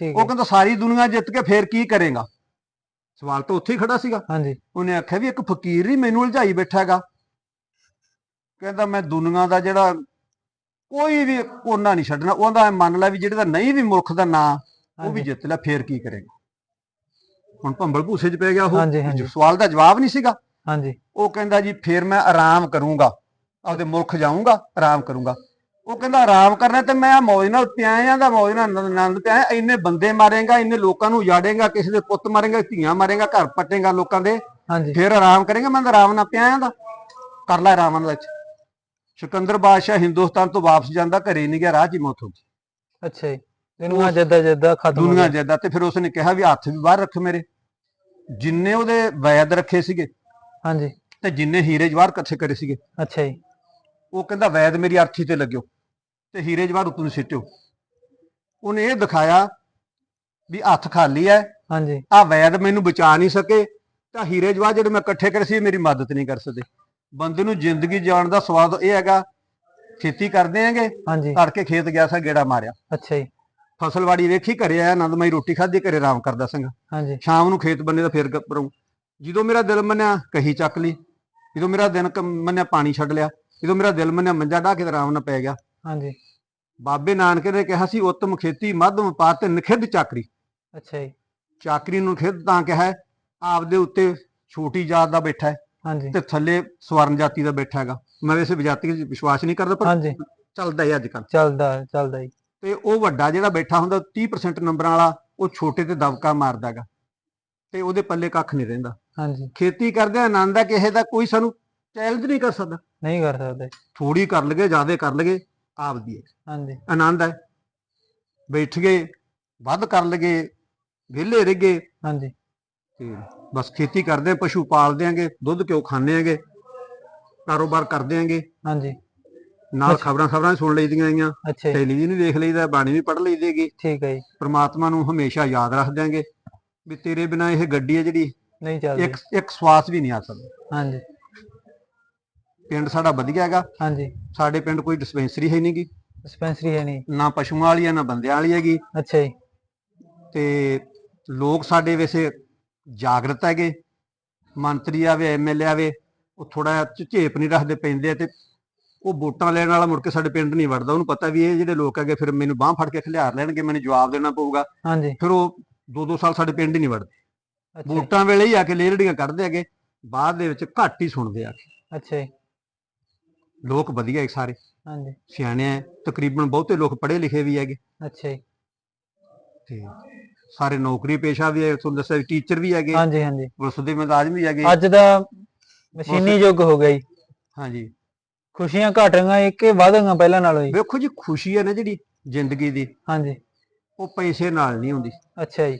ਠੀਕ ਉਹ ਕਹਿੰਦਾ ਸਾਰੀ ਦੁਨੀਆ ਜਿੱਤ ਕੇ ਫੇਰ ਕੀ ਕਰੇਗਾ? ਸਵਾਲ ਤਾਂ ਉੱਥੇ ਹੀ ਖੜਾ ਸੀਗਾ। ਹਾਂਜੀ। ਉਹਨੇ ਆਖਿਆ ਵੀ ਇੱਕ ਫਕੀਰ ਹੀ ਮੈਨੂੰ ਉਲਝਾਈ ਬੈਠਾ ਹੈਗਾ ਕਹਿੰਦਾ ਮੈਂ ਦੁਨੀਆ ਦਾ ਜਿਹੜਾ ਕੋਈ ਵੀ ਕੋਨਾ ਨਹੀਂ ਛੱਡਣਾ। ਉਹਦਾ ਮੰਨ ਲੈ ਵੀ ਜਿਹੜੇ ਦਾ ਨਹੀਂ ਵੀ ਮੁਲਕ ਦਾ ਨਾਂ ਉਹ ਵੀ ਜਿੱਤ ਲਿਆ ਫੇਰ ਕੀ ਕਰੇਗਾ? ਹੁਣ ਭੰਬਲ ਭੂਸੇ 'ਚ ਪੈ ਗਿਆ ਉਹ। ਸਵਾਲ ਦਾ ਜਵਾਬ ਨਹੀਂ ਸੀਗਾ। ਹਾਂਜੀ। ਉਹ ਕਹਿੰਦਾ ਜੀ ਫੇਰ ਮੈਂ ਆਰਾਮ ਕਰੂੰਗਾ। ਆਪਦੇ ਮੁਲਕ ਜਾਊਂਗਾ ਆਰਾਮ ਕਰੂੰਗਾ। ਉਹ ਕਹਿੰਦਾ ਆਰਾਮ ਕਰਨਾ ਤੇ ਮੈਂ ਮੌਜ ਨਾਲ ਪਿਆ ਆਂ ਦਾ ਮੌਜ ਨਾਲ ਆਨੰਦ- ਆਨੰਦ ਪਿਆ ਆਂ। ਇੰਨੇ ਬੰਦੇ ਮਾਰੇਗਾ ਇੰਨੇ ਲੋਕਾਂ ਨੂੰ ਉਜਾੜੇਗਾ ਕਿਸੇ ਦੇ ਪੁੱਤ ਮਾਰੇਗਾ ਧੀਆਂ ਮਾਰੇਗਾ ਘਰ ਪੱਟੇਗਾ ਲੋਕਾਂ ਦੇ। ਹਾਂਜੀ। ਫੇਰ ਆਰਾਮ ਕਰੇਗਾ ਮੈਂ ਤਾਂ ਆਰਾਮ ਨਾਲ ਪਿਆ ਆਂ ਦਾ ਕਰ ਲੈ ਆਰਾਮ ਨਾਲ ਵਿੱਚ। ਸਿਕੰਦਰ ਬਾਦਸ਼ਾਹ ਹਿੰਦੁਸਤਾਨ ਤੋਂ ਵਾਪਸ ਜਾਂਦਾ ਘਰੇ ਨਹੀਂ ਗਿਆ ਰਾਹ 'ਚ ਹੀ ਮੌਤ ਹੋ ਗਈ। ਅੱਛਾ ਜੀ। ਦੁਨੀਆ ਜੱਦਾ ਜੱਦਾ ਖਤਮ ਹੋ ਦੁਨੀਆ ਜਿੱਦਾਂ ਤੇ ਫਿਰ ਉਸਨੇ ਕਿਹਾ ਵੀ ਹੱਥ ਵੀ ਬਾਹਰ ਰੱਖ ਮੇਰੇ। ਜਿੰਨੇ ਉਹਦੇ ਵੈਦ ਰੱਖੇ ਸੀਗੇ ਹਾਂਜੀ। ਤੇ ਜਿੰਨੇ ਹੀਰੇ ਜਵਾਹਰ ਇਕੱਠੇ ਕਰੇ ਸੀਗੇ। ਅੱਛਾ ਜੀ। ਉਹ ਕਹਿੰਦਾ ਵੈਦ ਮੇਰੀ ਅਰਥੀ ਤੇ ਲੱਗਿਓ। ਤੇ ਹੀਰੇ ਜਵਾਹਰ ਉੱਤੋਂ ਨੂੰ ਸਿੱਟਿਓ। ਉਹਨੇ ਇਹ ਦਿਖਾਇਆ ਵੀ ਹੱਥ ਖਾਲੀ ਹੈ ਹਾਂਜੀ। ਆ ਵੈਦ ਮੈਨੂੰ ਬਚਾ ਨਹੀਂ ਸਕੇ ਤਾਂ ਹੀਰੇ ਜਵਾਹਰ ਜਿਹੜੇ ਮੈਂ ਇਕੱਠੇ ਕਰੇ ਸੀ ਮੇਰੀ ਮਦਦ ਨਹੀਂ ਕਰ ਸਕਦੇ। ਬੰਦੇ ਨੂੰ ਜ਼ਿੰਦਗੀ ਜਾਣ ਦਾ ਸਵਾਦ ਇਹ ਹੈਗਾ ਖੇਤੀ ਕਰਦੇ ਆਂਗੇ ਹਾਂਜੀ। ਤੜਕੇ ਖੇਤ ਗਿਆ ਸਾਂ ਗੇੜਾ ਮਾਰਿਆ। ਅੱਛਾ ਜੀ। ਫਸਲਵਾੜੀ ਵੇਖੀ ਘਰੇ ਆਇਆ ਆਨੰਦਮਈ ਰੋਟੀ ਖਾਧੀ ਘਰੇ ਆਰਾਮ ਕਰਦਾ ਸੰਗਾ। ਹਾਂਜੀ। ਸ਼ਾਮ ਨੂੰ ਖੇਤ ਬੰਨੇ ਦਾ ਫੇਰ ਕਰੂੰ ਜਦੋਂ ਮੇਰਾ ਦਿਲ ਮੰਨਿਆ ਕਹੀ ਚੱਕ ਲਈ। ਜਦੋਂ ਮੇਰਾ ਦਿਨ ਕ- ਮੰਨਿਆ ਪਾਣੀ ਛੱਡ ਲਿਆ। ਜਦੋਂ ਮੇਰਾ ਦਿਲ ਮੰਨਿਆ ਮੰਜਾ ਢਾ ਕੇ ਆਰਾਮ ਨਾਲ ਪੈ ਗਿਆ। ਹਾਂਜੀ। ਬਾਬੇ ਨਾਨਕ ਨੇ ਕਿਹਾ ਸੀ ਉੱਤਮ ਖੇਤੀ ਮੱਧਮ ਪਾਤ ਤੇ ਨਖਿੱਧ ਚਾਕਰੀ। ਅੱਛਾ ਜੀ। ਚਾਕਰੀ ਨੂੰ ਖਿੱਧ ਤਾਂ ਕਿਹਾ ਹੈ, ਆਪਦੇ ਉੱਤੇ ਛੋਟੀ ਜਾਤ ਦਾ ਬੈਠਾ ਹੈ ਹਾਂਜੀ। ਤੇ ਥੱਲੇ ਸਵਰਨ ਜਾਤੀ ਦਾ ਬੈਠਾ ਹੈਗਾ। ਮੈਂ ਵੈਸੇ ਵਿਜਾਤੀ 'ਚ ਵਿਸ਼ਵਾਸ ਨਹੀਂ ਕਰਦਾ ਪਰ ਹਾਂਜੀ। ਚੱਲਦਾ ਹੀ ਅੱਜ ਕੱਲ ਚੱਲਦਾ ਚੱਲਦਾ ਜੀ ਤੇ ਉਹ ਵੱਡਾ ਜਿਹੜਾ ਬੈਠਾ ਹੁੰਦਾ 30% ਨੰਬਰਾਂ ਵਾਲਾ ਉਹ ਛੋਟੇ ਤੇ ਦਬਕਾ ਮਾਰਦਾ ਹੈਗਾ। ਤੇ ਉਹਦੇ ਪੱਲੇ ਕੱਖ ਨਹੀਂ ਰਹਿੰਦਾ। ਹਾਂਜੀ। ਖੇਤੀ ਕਰਦੇ ਆਨੰਦ ਹੈ ਕਿਸੇ ਦਾ ਕੋਈ ਸਾਨੂੰ ਚੈਲੰਜ ਨਹੀਂ ਕਰ ਸਕਦਾ। ਨਹੀਂ ਕਰ ਸਕਦੇ। ਥੋੜੀ ਕਰ ਲਗੇ ਜ਼ਿਆਦਾ ਕਰ ਲਗੇ ਆਪਦੀ ਹੈ। ਹਾਂਜੀ। ਆਨੰਦ ਹੈ। ਬੈਠ ਗਏ ਵੱਧ ਕਰ ਲਗੇ ਵਿਹਲੇ ਰਹਿ ਗਏ। ਹਾਂਜੀ। ਤੇ ਬਸ ਖੇਤੀ ਕਰਦੇ ਆਂ, ਪਸ਼ੂ ਪਾਲਦੇ ਆਂਗੇ ਦੁੱਧ ਕਿਉਂ ਖਾਂਦੇ ਆਂਗੇ ਕਾਰੋਬਾਰ ਕਰਦੇ ਆਂਗੇ ਹਾਂਜੀ। ਨਾਲ। ਖਬਰਾਂ ਖਬਰਾਂ ਸੁਣ ਲਈਦੀਆਂ ਆਈਆਂ ਟੈਲੀਵਿਜ਼ਨ ਵੀ ਦੇਖ ਲਈਦਾ ਬਾਣੀ ਵੀ ਪੜ੍ਹ ਲਈਦੀਗੀ ਠੀਕ ਹੈ ਜੀ। ਪ੍ਰਮਾਤਮਾ ਨੂੰ ਹਮੇਸ਼ਾ ਯਾਦ ਰੱਖ ਦਿਆਂਗੇ ਵੀ ਤੇਰੇ ਬਿਨਾ ਇਹ ਗੱਡੀ ਹੈ ਜਿਹੜੀ ਨਹੀਂ ਚੱਲਦੀ। ਇੱਕ ਇੱਕ ਸਵਾਸ ਵੀ ਨਹੀਂ ਆ ਸਕਦਾ। ਹਾਂਜੀ। ਪਿੰਡ ਸਾਡਾ ਵਧੀਆ ਹੈਗਾ। ਹਾਂਜੀ। ਸਾਡੇ ਪਿੰਡ ਕੋਈ ਡਿਸਪੈਂਸਰੀ ਹੈ ਨਹੀਂਗੀ। ਡਿਸਪੈਂਸਰੀ ਹੈ ਨਹੀਂ। ਨਾ ਪਸ਼ੂਆਂ ਵਾਲੀ ਹੈ ਨਾ ਬੰਦਿਆਂ ਵਾਲੀ ਹੈਗੀ। ਅੱਛਾ ਜੀ। ਤੇ ਲੋਕ ਸਾਡੇ ਵੈਸੇ ਜਾਗਰਤ ਹੈਗੇ। ਮੰਤਰੀ ਆਵੇ ਐਮਐਲਏ ਆਵੇ ਉਹ ਥੋੜਾ ਝੇਪ ਨਹੀਂ ਰੱਖਦੇ ਪੈਂਦੇ ਆ ਤੇ ਉਹ ਵੋਟਾਂ ਲੈਣ ਵਾਲਾ ਮੁੜ ਕੇ ਸਾਡੇ ਪਿੰਡ ਨਹੀਂ ਵੜਦਾ। ਉਹਨੂੰ ਪਤਾ ਵੀ ਇਹ ਜਿਹੜੇ ਲੋਕ ਹੈਗੇ ਫਿਰ ਮੈਨੂੰ ਬਾਹ ਫੜ ਕੇ ਖਿਲਾਰ ਲੈਣਗੇ ਮੈਨੂੰ ਜਵਾਬ ਦੇਣਾ ਪਊਗਾ। ਹਾਂਜੀ। ਫਿਰ ਉਹ ਦੋ ਦੋ ਸਾਲ ਸਾਡੇ ਪਿੰਡ ਹੀ ਨਹੀਂ ਵੜਦੇ। ਵੋਟਾਂ ਵੇਲੇ ਹੀ ਆ ਕੇ ਲੇਰੜੀਆਂ ਕੱਢਦੇ ਹੈਗੇ। ਬਾਅਦ ਦੇ ਵਿੱਚ ਘੱਟ ਹੀ ਸੁਣਦੇ ਆ। ਅੱਛਾ ਜੀ। ਲੋਕ ਵਧੀਆ ਹੈ ਸਾਰੇ। ਹਾਂਜੀ। ਸਿਆਣੇ ਆ ਤਕਰੀਬਨ ਬਹੁਤੇ ਲੋਕ ਪੜ੍ਹੇ ਲਿਖੇ ਵੀ ਹੈਗੇ। ਅੱਛਾ ਜੀ। ਤੇ ਸਾਰੇ ਨੌਕਰੀ ਪੇਸ਼ਾ ਵੀ ਹੈ ਤੁਹਾਨੂੰ ਦੱਸਿਆ ਟੀਚਰ ਵੀ ਹੈਗੇ। ਹਾਂਜੀ ਹਾਂਜੀ। ਪੁਲਿਸ ਦੇ ਮੁਲਾਜ਼ਮ ਵੀ ਹੈਗੇ। ਅੱਜ ਦਾ ਮਸ਼ੀਨੀ ਯੁੱਗ ਹੋ ਗਿਆ ਜੀ। ਹਾਂਜੀ। ਖੁਸ਼ੀਆਂ ਘਟ ਰਹੀਆਂ ਇੱਕ ਹੀ ਵਧ ਰਹੀਆਂ ਪਹਿਲਾਂ ਨਾਲੋਂ ਜੀ। ਵੇਖੋ ਜੀ ਖੁਸ਼ੀ ਹੈ ਨਾ ਜਿਹੜੀ ਜ਼ਿੰਦਗੀ ਦੀ ਹਾਂਜੀ। ਉਹ ਪੈਸੇ ਨਾਲ ਨਹੀਂ ਹੁੰਦੀ। ਅੱਛਾ ਜੀ।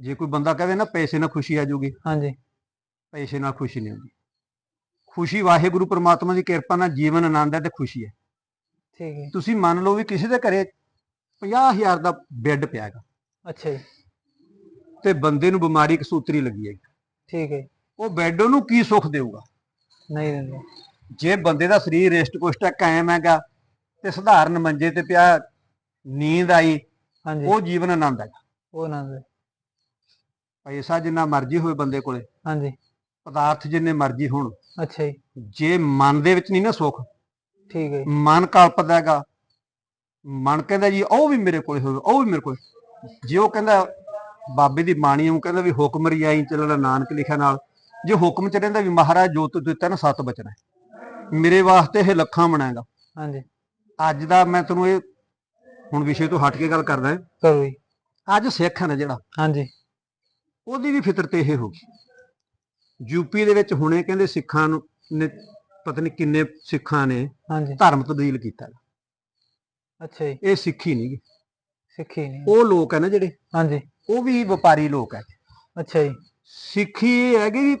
ਜੇ ਕੋਈ ਬੰਦਾ ਕਹੇ ਨਾ ਪੈਸੇ ਨਾਲ ਖੁਸ਼ੀ ਆ ਜਾਊਗੀ ਹਾਂਜੀ। ਪੈਸੇ ਨਾਲ ਖੁਸ਼ੀ ਨਹੀਂ ਹੁੰਦੀ। ਖੁਸ਼ੀ ਵਾਹਿਗੁਰੂ ਪ੍ਰਮਾਤਮਾ ਦੀ ਕਿਰਪਾ ਨਾਲ ਜੀਵਨ ਆਨੰਦ ਹੈ ਤੇ ਖੁਸ਼ੀ ਹੈ। ਠੀਕ ਹੈ। ਤੁਸੀਂ ਮੰਨ ਲਓ ਵੀ ਕਿਸੇ ਦੇ ਘਰੇ 50000 ਦਾ ਬੈੱਡ ਪਿਆ ਹੈਗਾ। ਅੱਛਾ ਜੀ। ਤੇ ਬੰਦੇ ਨੂੰ ਬਿਮਾਰੀ ਕਸੂਤਰੀ ਲੱਗੀ ਹੈ ਠੀਕ ਹੈ। ਉਹ ਬੈੱਡ ਉਹਨੂੰ ਕੀ ਸੁੱਖ ਦੇਊਗਾ? ਨਹੀਂ ਦਿੰਦੇ ਜੇ ਬੰਦੇ ਦਾ ਸਰੀਰ ਰਿਸ਼ਟ ਪੁਸ਼ਟ ਹੈ ਕਾਇਮ ਹੈਗਾ ਤੇ ਸਧਾਰਨ ਮੰਜੇ ਤੇ ਪਿਆ ਨੀਂਦ ਆਈ ਹਾਂਜੀ। ਉਹ ਜੀਵਨ ਆਨੰਦ ਹੈਗਾ। ਉਹ ਨਾ ਦੇ ਪੈਸਾ ਜਿੰਨਾ ਮਰਜ਼ੀ ਹੋਵੇ ਬੰਦੇ ਕੋਲੇ। ਹਾਂਜੀ। ਪਦਾਰਥ ਜਿੰਨੇ ਮਰਜ਼ੀ ਹੋਣ। ਅੱਛਾ ਜੀ। ਜੇ ਮਨ ਦੇ ਵਿੱਚ ਨਹੀਂ ਨਾ ਸੁੱਖ ਠੀਕ ਹੈ ਜੀ, ਮਨ ਕਲਪਦਾ ਹੈਗਾ ਮਨ ਕਹਿੰਦਾ ਜੀ ਉਹ ਵੀ ਮੇਰੇ ਕੋਲ ਹੋਵੇ ਉਹ ਵੀ ਮੇਰੇ ਕੋਲ। ਜੇ ਉਹ ਕਹਿੰਦਾ ਬਾਬੇ ਦੀ ਬਾਣੀ ਉਹ ਕਹਿੰਦਾ ਵੀ ਹੁਕਮ ਰਿਆਈ ਚੱਲਣਾ ਨਾਨਕ ਲਿਖਿਆ ਨਾਲ ਜੇ ਹੁਕਮ ਚ ਰਹਿੰਦਾ ਵੀ ਮਹਾਰਾਜ ਜੋ ਤੂੰ ਦਿੱਤਾ ਨਾ ਸੱਤ ਬਚਨਾ ਹੈ। ਮੇਰੇ ਵਾਸਤੇ ਇਹ ਲੱਖਾਂ ਬਣਾਏਗਾ ਹਾਂਜੀ। ਅੱਜ ਦਾ ਮੈਂ ਤੁਹਾਨੂੰ ਇਹ ਹੁਣ ਵਿਸ਼ੇ ਤੋਂ ਹਟ ਕੇ ਗੱਲ ਕਰਦਾ ਹਾਂ। ਕਰੋ ਜੀ। ਅੱਜ ਸਿੱਖ ਹੈ ਨਾ ਜਿਹੜਾ ਹਾਂਜੀ। ਉਹਦੀ ਵੀ ਫਿਤਰਤ ਇਹ ਹੋ ਗਈ। ਯੂਪੀ ਦੇ ਵਿੱਚ ਹੁਣੇ ਕਹਿੰਦੇ ਸਿੱਖਾਂ ਨੂੰ ਨੇ ਪਤਾ ਨਹੀਂ ਕਿੰਨੇ ਸਿੱਖਾਂ ਨੇ ਹਾਂਜੀ। ਧਰਮ ਤਬਦੀਲ ਕੀਤਾ। ਅੱਛਾ ਜੀ। ਇਹ ਸਿੱਖੀ ਨਹੀਂ। ਸਿੱਖੀ ਨਹੀਂ ਉਹ ਲੋਕ ਹੈ ਨਾ ਜਿਹੜੇ ਹਾਂਜੀ। ਉਹ ਵੀ ਵਪਾਰੀ ਲੋਕ ਹੈ ਅੱਛਾ ਜੀ। ਸਿੱਖੀ ਇਹ ਹੈਗੀ ਵੀ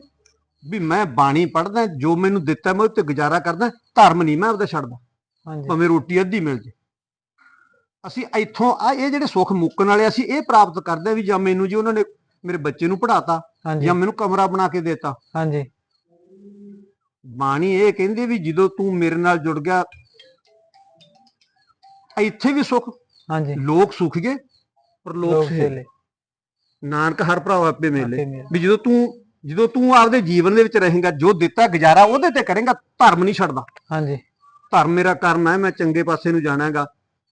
ਵੀ ਮੈਂ ਬਾਣੀ ਪੜ੍ਹਦਾ ਜੋ ਮੈਨੂੰ ਦਿੱਤਾ ਮੈਂ ਉਹ ਤੇ ਗੁਜ਼ਾਰਾ ਕਰਦਾ ਧਰਮ ਨਹੀਂ ਮੈਂ ਆਪਦਾ ਛੱਡਦਾ। ਹਾਂਜੀ। ਭਾਵੇਂ ਰੋਟੀ ਅੱਧੀ ਮਿਲ ਜੇ। ਅਸੀਂ ਇੱਥੋਂ ਆ ਇਹ ਜਿਹੜੇ ਸੁੱਖ ਮੁੱਕਣ ਵਾਲੇ ਅਸੀਂ ਇਹ ਪ੍ਰਾਪਤ ਕਰਦੇ ਵੀ ਜਾਂ ਮੈਨੂੰ ਜੀ ਉਹਨਾਂ ਨੇ ਮੇਰੇ ਬੱਚੇ ਨੂੰ ਪੜਾਤਾ ਹਾਂਜੀ। ਜਾਂ ਮੈਨੂੰ ਕਮਰਾ ਬਣਾ ਕੇ ਦਿੱਤਾ। ਹਾਂਜੀ। ਬਾਣੀ ਇਹ ਕਹਿੰਦੀ ਵੀ ਜਦੋਂ ਤੂੰ ਮੇਰੇ ਨਾਲ ਜੁੜ ਗਿਆ ਇੱਥੇ ਵੀ ਸੁੱਖ। ਹਾਂਜੀ। ਲੋਕ ਸੁਖ ਗਏ ਪਰ ਲੋਕ ਵੇਲੇ। ਨਾਨਕ ਹਰ ਭਰਾ ਆਪੇ ਮੇਲੇ ਆਪੇ ਮੇਲੇ। ਵੀ ਜਦੋਂ ਤੂੰ ਜਦੋਂ ਤੂੰ ਆਪਦੇ ਜੀਵਨ ਦੇ ਵਿੱਚ ਰਹੇਗਾ ਜੋ ਦਿੱਤਾ ਗੁਜ਼ਾਰਾ ਉਹਦੇ ਤੇ ਕਰੇਗਾ ਧਰਮ ਨਹੀਂ ਛੱਡਦਾ। ਹਾਂਜੀ। ਧਰਮ ਮੇਰਾ ਕਰਮ ਹੈ ਮੈਂ ਚੰਗੇ ਪਾਸੇ ਨੂੰ ਜਾਣਾਗਾ।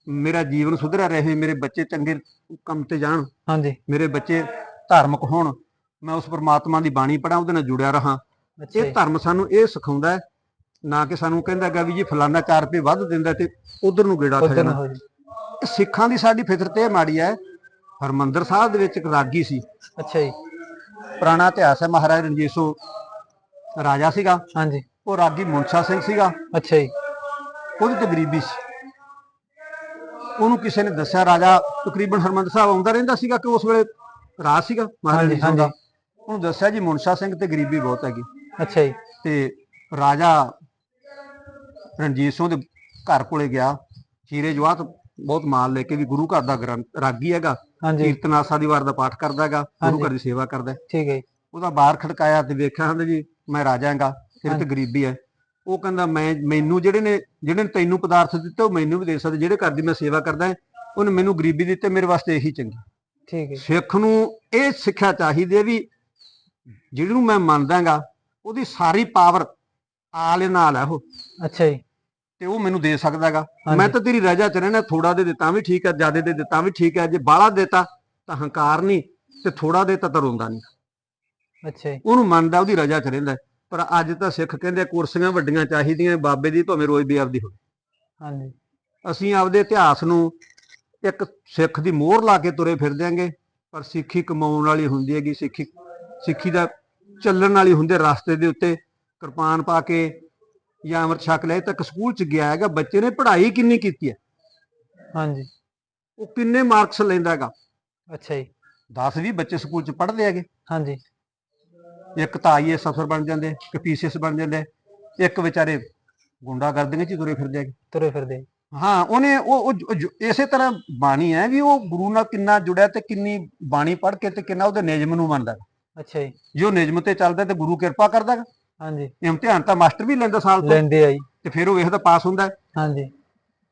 ਮੇਰਾ ਜੀਵਨ ਸੁਧਰਿਆ ਰਹੇ ਮੇਰੇ ਬੱਚੇ ਚੰਗੇ ਕੰਮ ਤੇ ਜਾਣ। ਹਾਂਜੀ। ਮੇਰੇ ਬੱਚੇ ਧਾਰਮਿਕ ਹੋਣ ਮੈਂ ਉਸ ਪਰਮਾਤਮਾ ਦੀ ਬਾਣੀ ਪੜਾਂ ਉਹਦੇ ਨਾਲ ਜੁੜਿਆ ਰਹਾ। ਇਹ ਧਰਮ ਸਾਨੂੰ ਇਹ ਸਿਖਾਉਂਦਾ ਹੈ ਨਾ ਕਿ ਸਾਨੂੰ ਕਹਿੰਦਾ ਹੈਗਾ ਵੀ ਜੀ ਫਲਾਨਾ 4 ਰੁਪਏ ਵੱਧ ਦਿੰਦਾ ਤੇ ਉਧਰ ਨੂੰ ਗੇੜਾ ਉਧਰ ਨਾ ਖਾਣਾ ਹੋ ਜੀ। ਇਹ ਸਿੱਖਾਂ ਦੀ ਸਾਡੀ ਫਿਤਰਤ ਇਹ ਮਾੜੀ ਹੈ। ਹਰਮੰਦਰ ਸਾਹਿਬ ਦੇ ਵਿੱਚ ਇੱਕ ਰਾਗੀ ਸੀ। ਅੱਛਾ ਜੀ। ਪੁਰਾਣਾ ਇਤਿਹਾਸ ਹੈ ਮਹਾਰਾਜ ਰਣਜੀਤ ਸਿੰਘ ਰਾਜਾ ਸੀਗਾ। ਹਾਂਜੀ। ਉਹ ਰਾਗੀ ਮੁਨਸ਼ਾ ਸਿੰਘ ਸੀਗਾ। ਅੱਛਾ ਜੀ। ਉਹਦੀ ਤੇ ਗਰੀਬੀ ਸੀ। ਉਹਨੂੰ ਕਿਸੇ ਨੇ ਦੱਸਿਆ ਰਾਜਾ ਤਕਰੀਬਨ ਹਰਮੰਦਰ ਸਾਹਿਬ ਆਉਂਦਾ ਰਹਿੰਦਾ ਸੀਗਾ ਕਿ ਉਸ ਵੇਲੇ ਰਾਜ ਸੀਗਾ ਮਹਾਰਾਜ ਹਾਂਜੀ, ਦਾ। ਹਾਂਜੀ। ਉਹਨੂੰ ਦੱਸਿਆ ਜੀ ਮੁਨਸ਼ਾ ਸਿੰਘ ਤੇ ਗਰੀਬੀ ਬਹੁਤ ਹੈਗੀ। ਅੱਛਾ ਜੀ। ਤੇ ਰਾਜਾ ਰਣਜੀਤ ਸਿੰਘ ਦੇ ਘਰ ਕੋਲੇ ਗਿਆ। ਹੀਰੇ ਜਵਾਹਰ ਬਹੁਤ ਮਾਲ ਲੈ ਕੇ ਵੀ ਗੁਰੂ ਘਰ ਦਾ ਗ੍ਰੰਥ ਰਾਗੀ ਹੈਗਾ। ਹਾਂਜੀ। ਕੀਰਤਨ ਆਸਾ ਦੀ ਵਾਰ ਦਾ ਪਾਠ ਕਰਦਾ ਹੈਗਾ ਗੁਰੂ ਹਾਂਜੀ। ਘਰ ਦੀ ਸੇਵਾ ਕਰਦਾ ਹੈ। ਠੀਕ ਹੈ ਜੀ। ਉਹਦਾ ਬਾਹਰ ਖੜਕਾਇਆ ਤੇ ਵੇਖਿਆ ਕਹਿੰਦੇ ਜੀ ਮੈਂ ਰਾਜਾ ਹਾਂਗਾ ਤੇਰੇ ਤੇ ਹਾਂਜੀ। ਗਰੀਬੀ ਹੈ। ਉਹ ਕਹਿੰਦਾ ਮੈਂ ਮੈਨੂੰ ਜਿਹੜੇ ਨੇ ਜਿਹੜੇ ਨੇ ਤੈਨੂੰ ਪਦਾਰਥ ਦਿੱਤੇ ਉਹ ਮੈਨੂੰ ਵੀ ਦੇ ਸਕਦੇ ਜਿਹੜੇ ਘਰ ਦੀ ਮੈਂ ਸੇਵਾ ਕਰਦਾ ਹਾਂ, ਉਹਨੇ ਮੈਨੂੰ ਗਰੀਬੀ ਦਿੱਤੇ ਮੇਰੇ ਵਾਸਤੇ ਇਹੀ ਚੰਗਾ। ਠੀਕ ਹੈ ਸਿੱਖ ਨੂੰ ਇਹ ਸਿੱਖਿਆ ਚਾਹੀਦੀ ਹੈ ਵੀ ਜਿਹਨੂੰ ਮੈਂ ਮੰਨਦਾਗਾ ਉਹਦੀ ਸਾਰੀ ਪਾਵਰ ਆਲੇ ਨਾਲ ਹੈ ਉਹ। ਅੱਛਾ ਜੀ। ਤੇ ਉਹ ਮੈਨੂੰ ਦੇ ਸਕਦਾ ਹੈਗਾ। ਹਾਂਜੀ। ਮੈਂ ਤਾਂ ਤੇਰੀ ਰਜਾ ਚ ਰਹਿਣਾ ਥੋੜਾ ਦੇ ਦਿੱਤਾ ਵੀ ਠੀਕ ਹੈ ਜਿਆਦੇ ਦੇ ਦਿੱਤਾ ਵੀ ਠੀਕ ਹੈ ਜੇ ਬਾਹਲਾ ਦੇਤਾ ਤਾਂ ਹੰਕਾਰ ਨਹੀਂ ਤੇ ਥੋੜਾ ਦੇਤਾ ਤਾਂ ਰੋਂਦਾ ਨਹੀਂ। ਅੱਛਾ ਜੀ। ਉਹਨੂੰ ਮੰਨਦਾ ਉਹਦੀ ਰਜਾ ਚ ਰਹਿੰਦਾ। ਪਰ ਅੱਜ ਤਾਂ ਸਿੱਖ ਕਹਿੰਦੇ ਕੁਰਸੀਆਂ ਵੱਡੀਆਂ ਚਾਹੀਦੀਆਂ ਬਾਬੇ ਦੀ ਭਾਵੇਂ ਰੋਜ਼ ਬੇਅਬਦੀ ਹੋਵੇ। ਹਾਂਜੀ। ਅਸੀਂ ਆਪਦੇ ਇਤਿਹਾਸ ਨੂੰ ਇੱਕ ਸਿੱਖ ਦੀ ਮੋਹਰ ਲਾ ਕੇ ਤੁਰੇ ਫਿਰਦੇ ਆਂਗੇ ਪਰ ਸਿੱਖੀ ਕਮਾਉਣ ਵਾਲੀ ਹੁੰਦੀ ਹੈਗੀ ਸਿੱਖੀ ਸਿੱਖੀ ਦਾ ਚੱਲਣ ਵਾਲੀ ਹੁੰਦੇ ਰਸਤੇ ਦੇ ਉੱਤੇ ਕਿਰਪਾਨ ਪਾ ਕੇ ਜਾਂ ਅੰਮ੍ਰਿਤ ਛਕ ਇਹ ਤੱਕ ਸਕੂਲ ਚ ਗਿਆ ਹੈਗਾ ਬੱਚੇ ਨੇ ਪੜ੍ਹਾਈ ਕਿੰਨੀ ਕੀਤੀ ਹੈ? ਹਾਂਜੀ। ਉਹ ਕਿੰਨੇ ਮਾਰਕਸ ਲੈਂਦਾ ਹੈਗਾ? ਅੱਛਾ ਜੀ। 10 20 ਬੱਚੇ ਸਕੂਲ ਚ ਪੜ੍ਹਦੇ ਹੈਗੇ। ਹਾਂਜੀ। ਇੱਕ ਤਾਂ ਆਈਐਸ ਅਫਸਰ ਬਣ ਜਾਂਦੇ ਇੱਕ ਪੀਸੀਐਸ ਬਣ ਜਾਂਦੇ ਇੱਕ ਵਿਚਾਰੇ ਗੁੰਡਾਗਰਦੀਆਂ ਚ ਤੁਰੇ ਫਿਰਦੇ ਹੈਗੇ। ਤੁਰੇ ਫਿਰਦੇ। ਹਾਂ ਉਹਨੇ ਉਹ ਇਸੇ ਤਰ੍ਹਾਂ ਬਾਣੀ ਹੈ ਵੀ ਉਹ ਗੁਰੂ ਨਾਲ ਕਿੰਨਾ ਜੁੜਿਆ ਤੇ ਕਿੰਨੀ ਬਾਣੀ ਪੜ੍ਹ ਕੇ ਤੇ ਕਿੰਨਾ ਉਹਦੇ ਨਿਯਮ ਨੂੰ ਮੰਨਦਾ ਅੱਛਾ ਜੀ। ਜੋ ਨਿਯਮ ਤੇ ਚੱਲਦਾ ਤੇ ਗੁਰੂ ਕਿਰਪਾ ਕਰਦਾ। ਹਾਂਜੀ। ਇਮਤਿਹਾਨ ਤਾਂ ਮਾਸਟਰ ਵੀ ਲੈਂਦਾ ਸਾਲ ਤੋਂ। ਲੈਂਦੇ ਆ ਜੀ। ਤੇ ਫਿਰ ਉਹ ਵੇਖਦਾ ਪਾਸ ਹੁੰਦਾ। ਹਾਂਜੀ।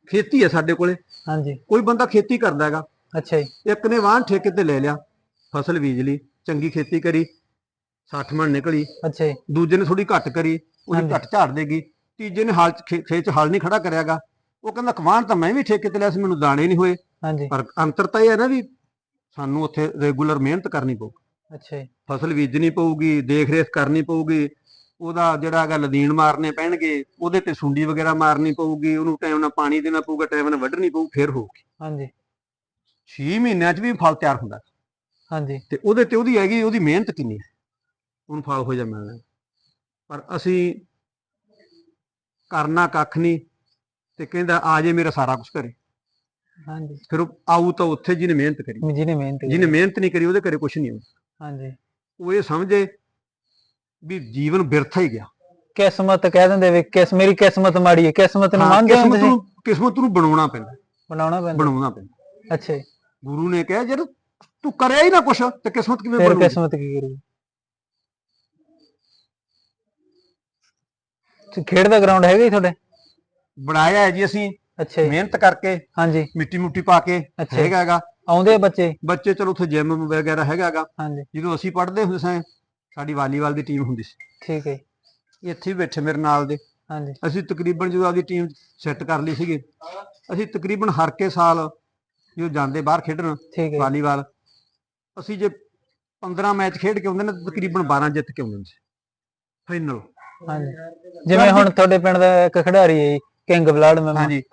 ਖੇਤੀ ਹੈ ਸਾਡੇ ਕੋਲੇ। ਹਾਂਜੀ। ਕੋਈ ਬੰਦਾ ਖੇਤੀ ਕਰਦਾ ਹੈਗਾ ਅੱਛਾ ਜੀ। ਇੱਕ ਨੇ ਵਾਹਨ ਠੇਕੇ ਤੇ ਲੈ ਲਿਆ ਫਸਲ ਬੀਜ ਲਈ ਚੰਗੀ ਖੇਤੀ ਕਰੀ 60 ਮਣ ਨਿਕਲੀ। ਅੱਛਾ ਜੀ। ਦੂਜੇ ਨੇ ਥੋੜੀ ਘੱਟ ਕਰੀ ਹਾਂਜੀ। ਘੱਟ ਝਾੜ ਦੇਗੀ ਤੀਜੇ ਨੇ ਹਾਲ ਖੇਤ ਚ ਹਲ ਨਹੀਂ ਖੜਾ ਕਰਿਆਗਾ ਉਹ ਕਹਿੰਦਾ ਕਮਾਨ ਤਾਂ ਮੈਂ ਵੀ ਠੇਕੇ ਤੇ ਲਿਆ ਸੀ ਮੈਨੂੰ ਦਾਣੇ ਨਹੀਂ ਹੋਏ। ਹਾਂਜੀ। ਪਰ ਅੰਤਰ ਤਾਂ ਇਹ ਹੈ ਨਾ ਵੀ ਸਾਨੂੰ ਉੱਥੇ ਰੈਗੂਲਰ ਮਿਹਨਤ ਕਰਨੀ ਪਊ। ਅੱਛਾ ਜੀ। ਫਸਲ ਬੀਜਣੀ ਪਊਗੀ ਦੇਖ ਰੇਖ ਕਰਨੀ ਪਊਗੀ ਉਹਦਾ ਜਿਹੜਾ ਹੈਗਾ ਲਦੀਨ ਮਾਰਨੇ ਪੈਣਗੇ ਉਹਦੇ ਤੇ ਸੁੰਡੀ ਵਗੈਰਾ ਮਾਰਨੀ ਪਊਗੀ ਉਹਨੂੰ ਟਾਈਮ ਨਾਲ ਪਾਣੀ ਦੇਣਾ ਪਊਗਾ ਟਾਈਮ ਨਾਲ ਵੱਢਣੀ ਪਊ ਫਿਰ ਹੋਊਗੀ। ਹਾਂਜੀ। 6 ਮਹੀਨਿਆਂ 'ਚ ਵੀ ਫਲ ਤਿਆਰ ਹੁੰਦਾ। ਹਾਂਜੀ। ਤੇ ਉਹਦੇ ਤੇ ਉਹਦੀ ਹੈਗੀ ਉਹਦੀ ਮਿਹਨਤ ਕਿੰਨੀ ਹੈ? ਉਹਨੂੰ ਫਲ ਹੋ ਜਾ ਮਿਲਣਾ। ਪਰ ਅਸੀਂ ਕਰਨਾ ਕੱਖ ਨਹੀਂ। ਤੇ ਕਹਿੰਦਾ ਆ ਜੇ ਮੇਰਾ ਸਾਰਾ ਕੁਝ ਕਰੇ। ਹਾਂਜੀ। ਫਿਰ ਉਹ ਆਊ ਤਾਂ ਉੱਥੇ ਜਿਹਨੇ ਮਿਹਨਤ ਕਰੀ। ਜਿਹਨੇ ਮਿਹਨਤ ਜਿਹਨੇ ਮਿਹਨਤ ਨਹੀਂ ਕਰੀ ਉਹਦੇ ਘਰੇ ਕੁਝ ਨਹੀਂ ਆਉਂਦਾ ਹਾਂਜੀ। ਉਹ ਇਹ ਸਮਝੇ ਵੀ ਜੀਵਨ ਬਿਰਥਾ ਹੀ ਗਿਆ। ਕਿਸਮਤ ਕਹਿ ਦਿੰਦੇ ਵੀ ਕਿਸ ਮੇਰੀ ਕਿਸਮਤ ਮਾੜੀ ਹੈ। ਕਿਸਮਤ ਨੂੰ ਹਾਂ, ਮੰਨਦੇ ਹੋ ਕਿਸਮਤ ਤੁਸੀਂ ਨੂੰ ਕਿਸਮਤ ਨੂੰ ਬਣਾਉਣਾ ਪੈਂਦਾ। ਬਣਾਉਣਾ ਪੈਂਦਾ। ਬਣਾਉਣਾ ਪੈਂਦਾ। ਅੱਛਾ ਜੀ। ਗੁਰੂ ਨੇ ਕਿਹਾ ਜਦ ਤੂੰ ਕਰਿਆ ਹੀ ਨਾ ਕੁਛ ਤੇ ਕਿਸਮਤ ਕਿਵੇਂ ਫਿਰ ਬਣੂਗੀ? ਕਿਸਮਤ ਕੀ ਕਰੂ ਤੇ ਖੇਡ ਦਾ ਗਰਾਊਂਡ ਹੈਗਾ ਜੀ ਤੁਹਾਡੇ? ਬਣਾਇਆ ਹੈ ਜੀ ਅਸੀਂ ਅੱਛਾ ਜੀ। ਮਿਹਨਤ ਕਰਕੇ ਹਾਂਜੀ। ਮਿੱਟੀ ਮੁੱਟੀ ਪਾ ਕੇ ਅੱਛਾ। ਹੈਗਾ ਹੈਗਾ। ਆਉਂਦੇ ਆ ਬੱਚੇ? ਬੱਚੇ ਚਲੋ ਉੱਥੇ ਜਿਮ ਵਗੈਰਾ ਹੈਗਾ ਹੈਗਾ। ਹਾਂਜੀ। ਜਦੋਂ ਅਸੀਂ ਪੜ੍ਹਦੇ ਹੁੰਦੇ ਸਾਂ ਸਾਡੀ ਵਾਲੀਬਾਲ ਦੀ ਟੀਮ ਹੁੰਦੀ ਸੀ। ਠੀਕ ਹੈ ਜੀ, ਇੱਥੇ ਹੀ ਬੈਠੇ ਮੇਰੇ ਨਾਲ ਦੇ। ਹਾਂਜੀ। ਅਸੀਂ ਤਕਰੀਬਨ ਜਦੋਂ ਆਪਦੀ ਟੀਮ ਸੈੱਟ ਕਰ ਲਈ ਸੀਗੀ ਅਸੀਂ ਤਕਰੀਬਨ ਹਰ ਕੇ ਸਾਲ ਜਦੋਂ ਜਾਂਦੇ ਬਾਹਰ ਖੇਡਣ ਠੀਕ ਹੈ ਵਾਲੀਬਾਲ ਅਸੀਂ ਜੇ 15 ਮੈਚ ਖੇਡ ਕੇ ਆਉਂਦੇ ਨੇ ਤਾਂ ਤਕਰੀਬਨ 12 ਜਿੱਤ ਕੇ ਆਉਂਦੇ ਸੀ ਫਾਈਨਲ ਹਾਂਜੀ। ਜਿਵੇਂ ਹੁਣ ਤੁਹਾਡੇ ਪਿੰਡ ਦਾ ਇੱਕ ਖਿਡਾਰੀ ਹੈ ਜੀ, ਕਿੰਗ ਬਲਾਡ ਮੈਂ ਹਾਂਜੀ।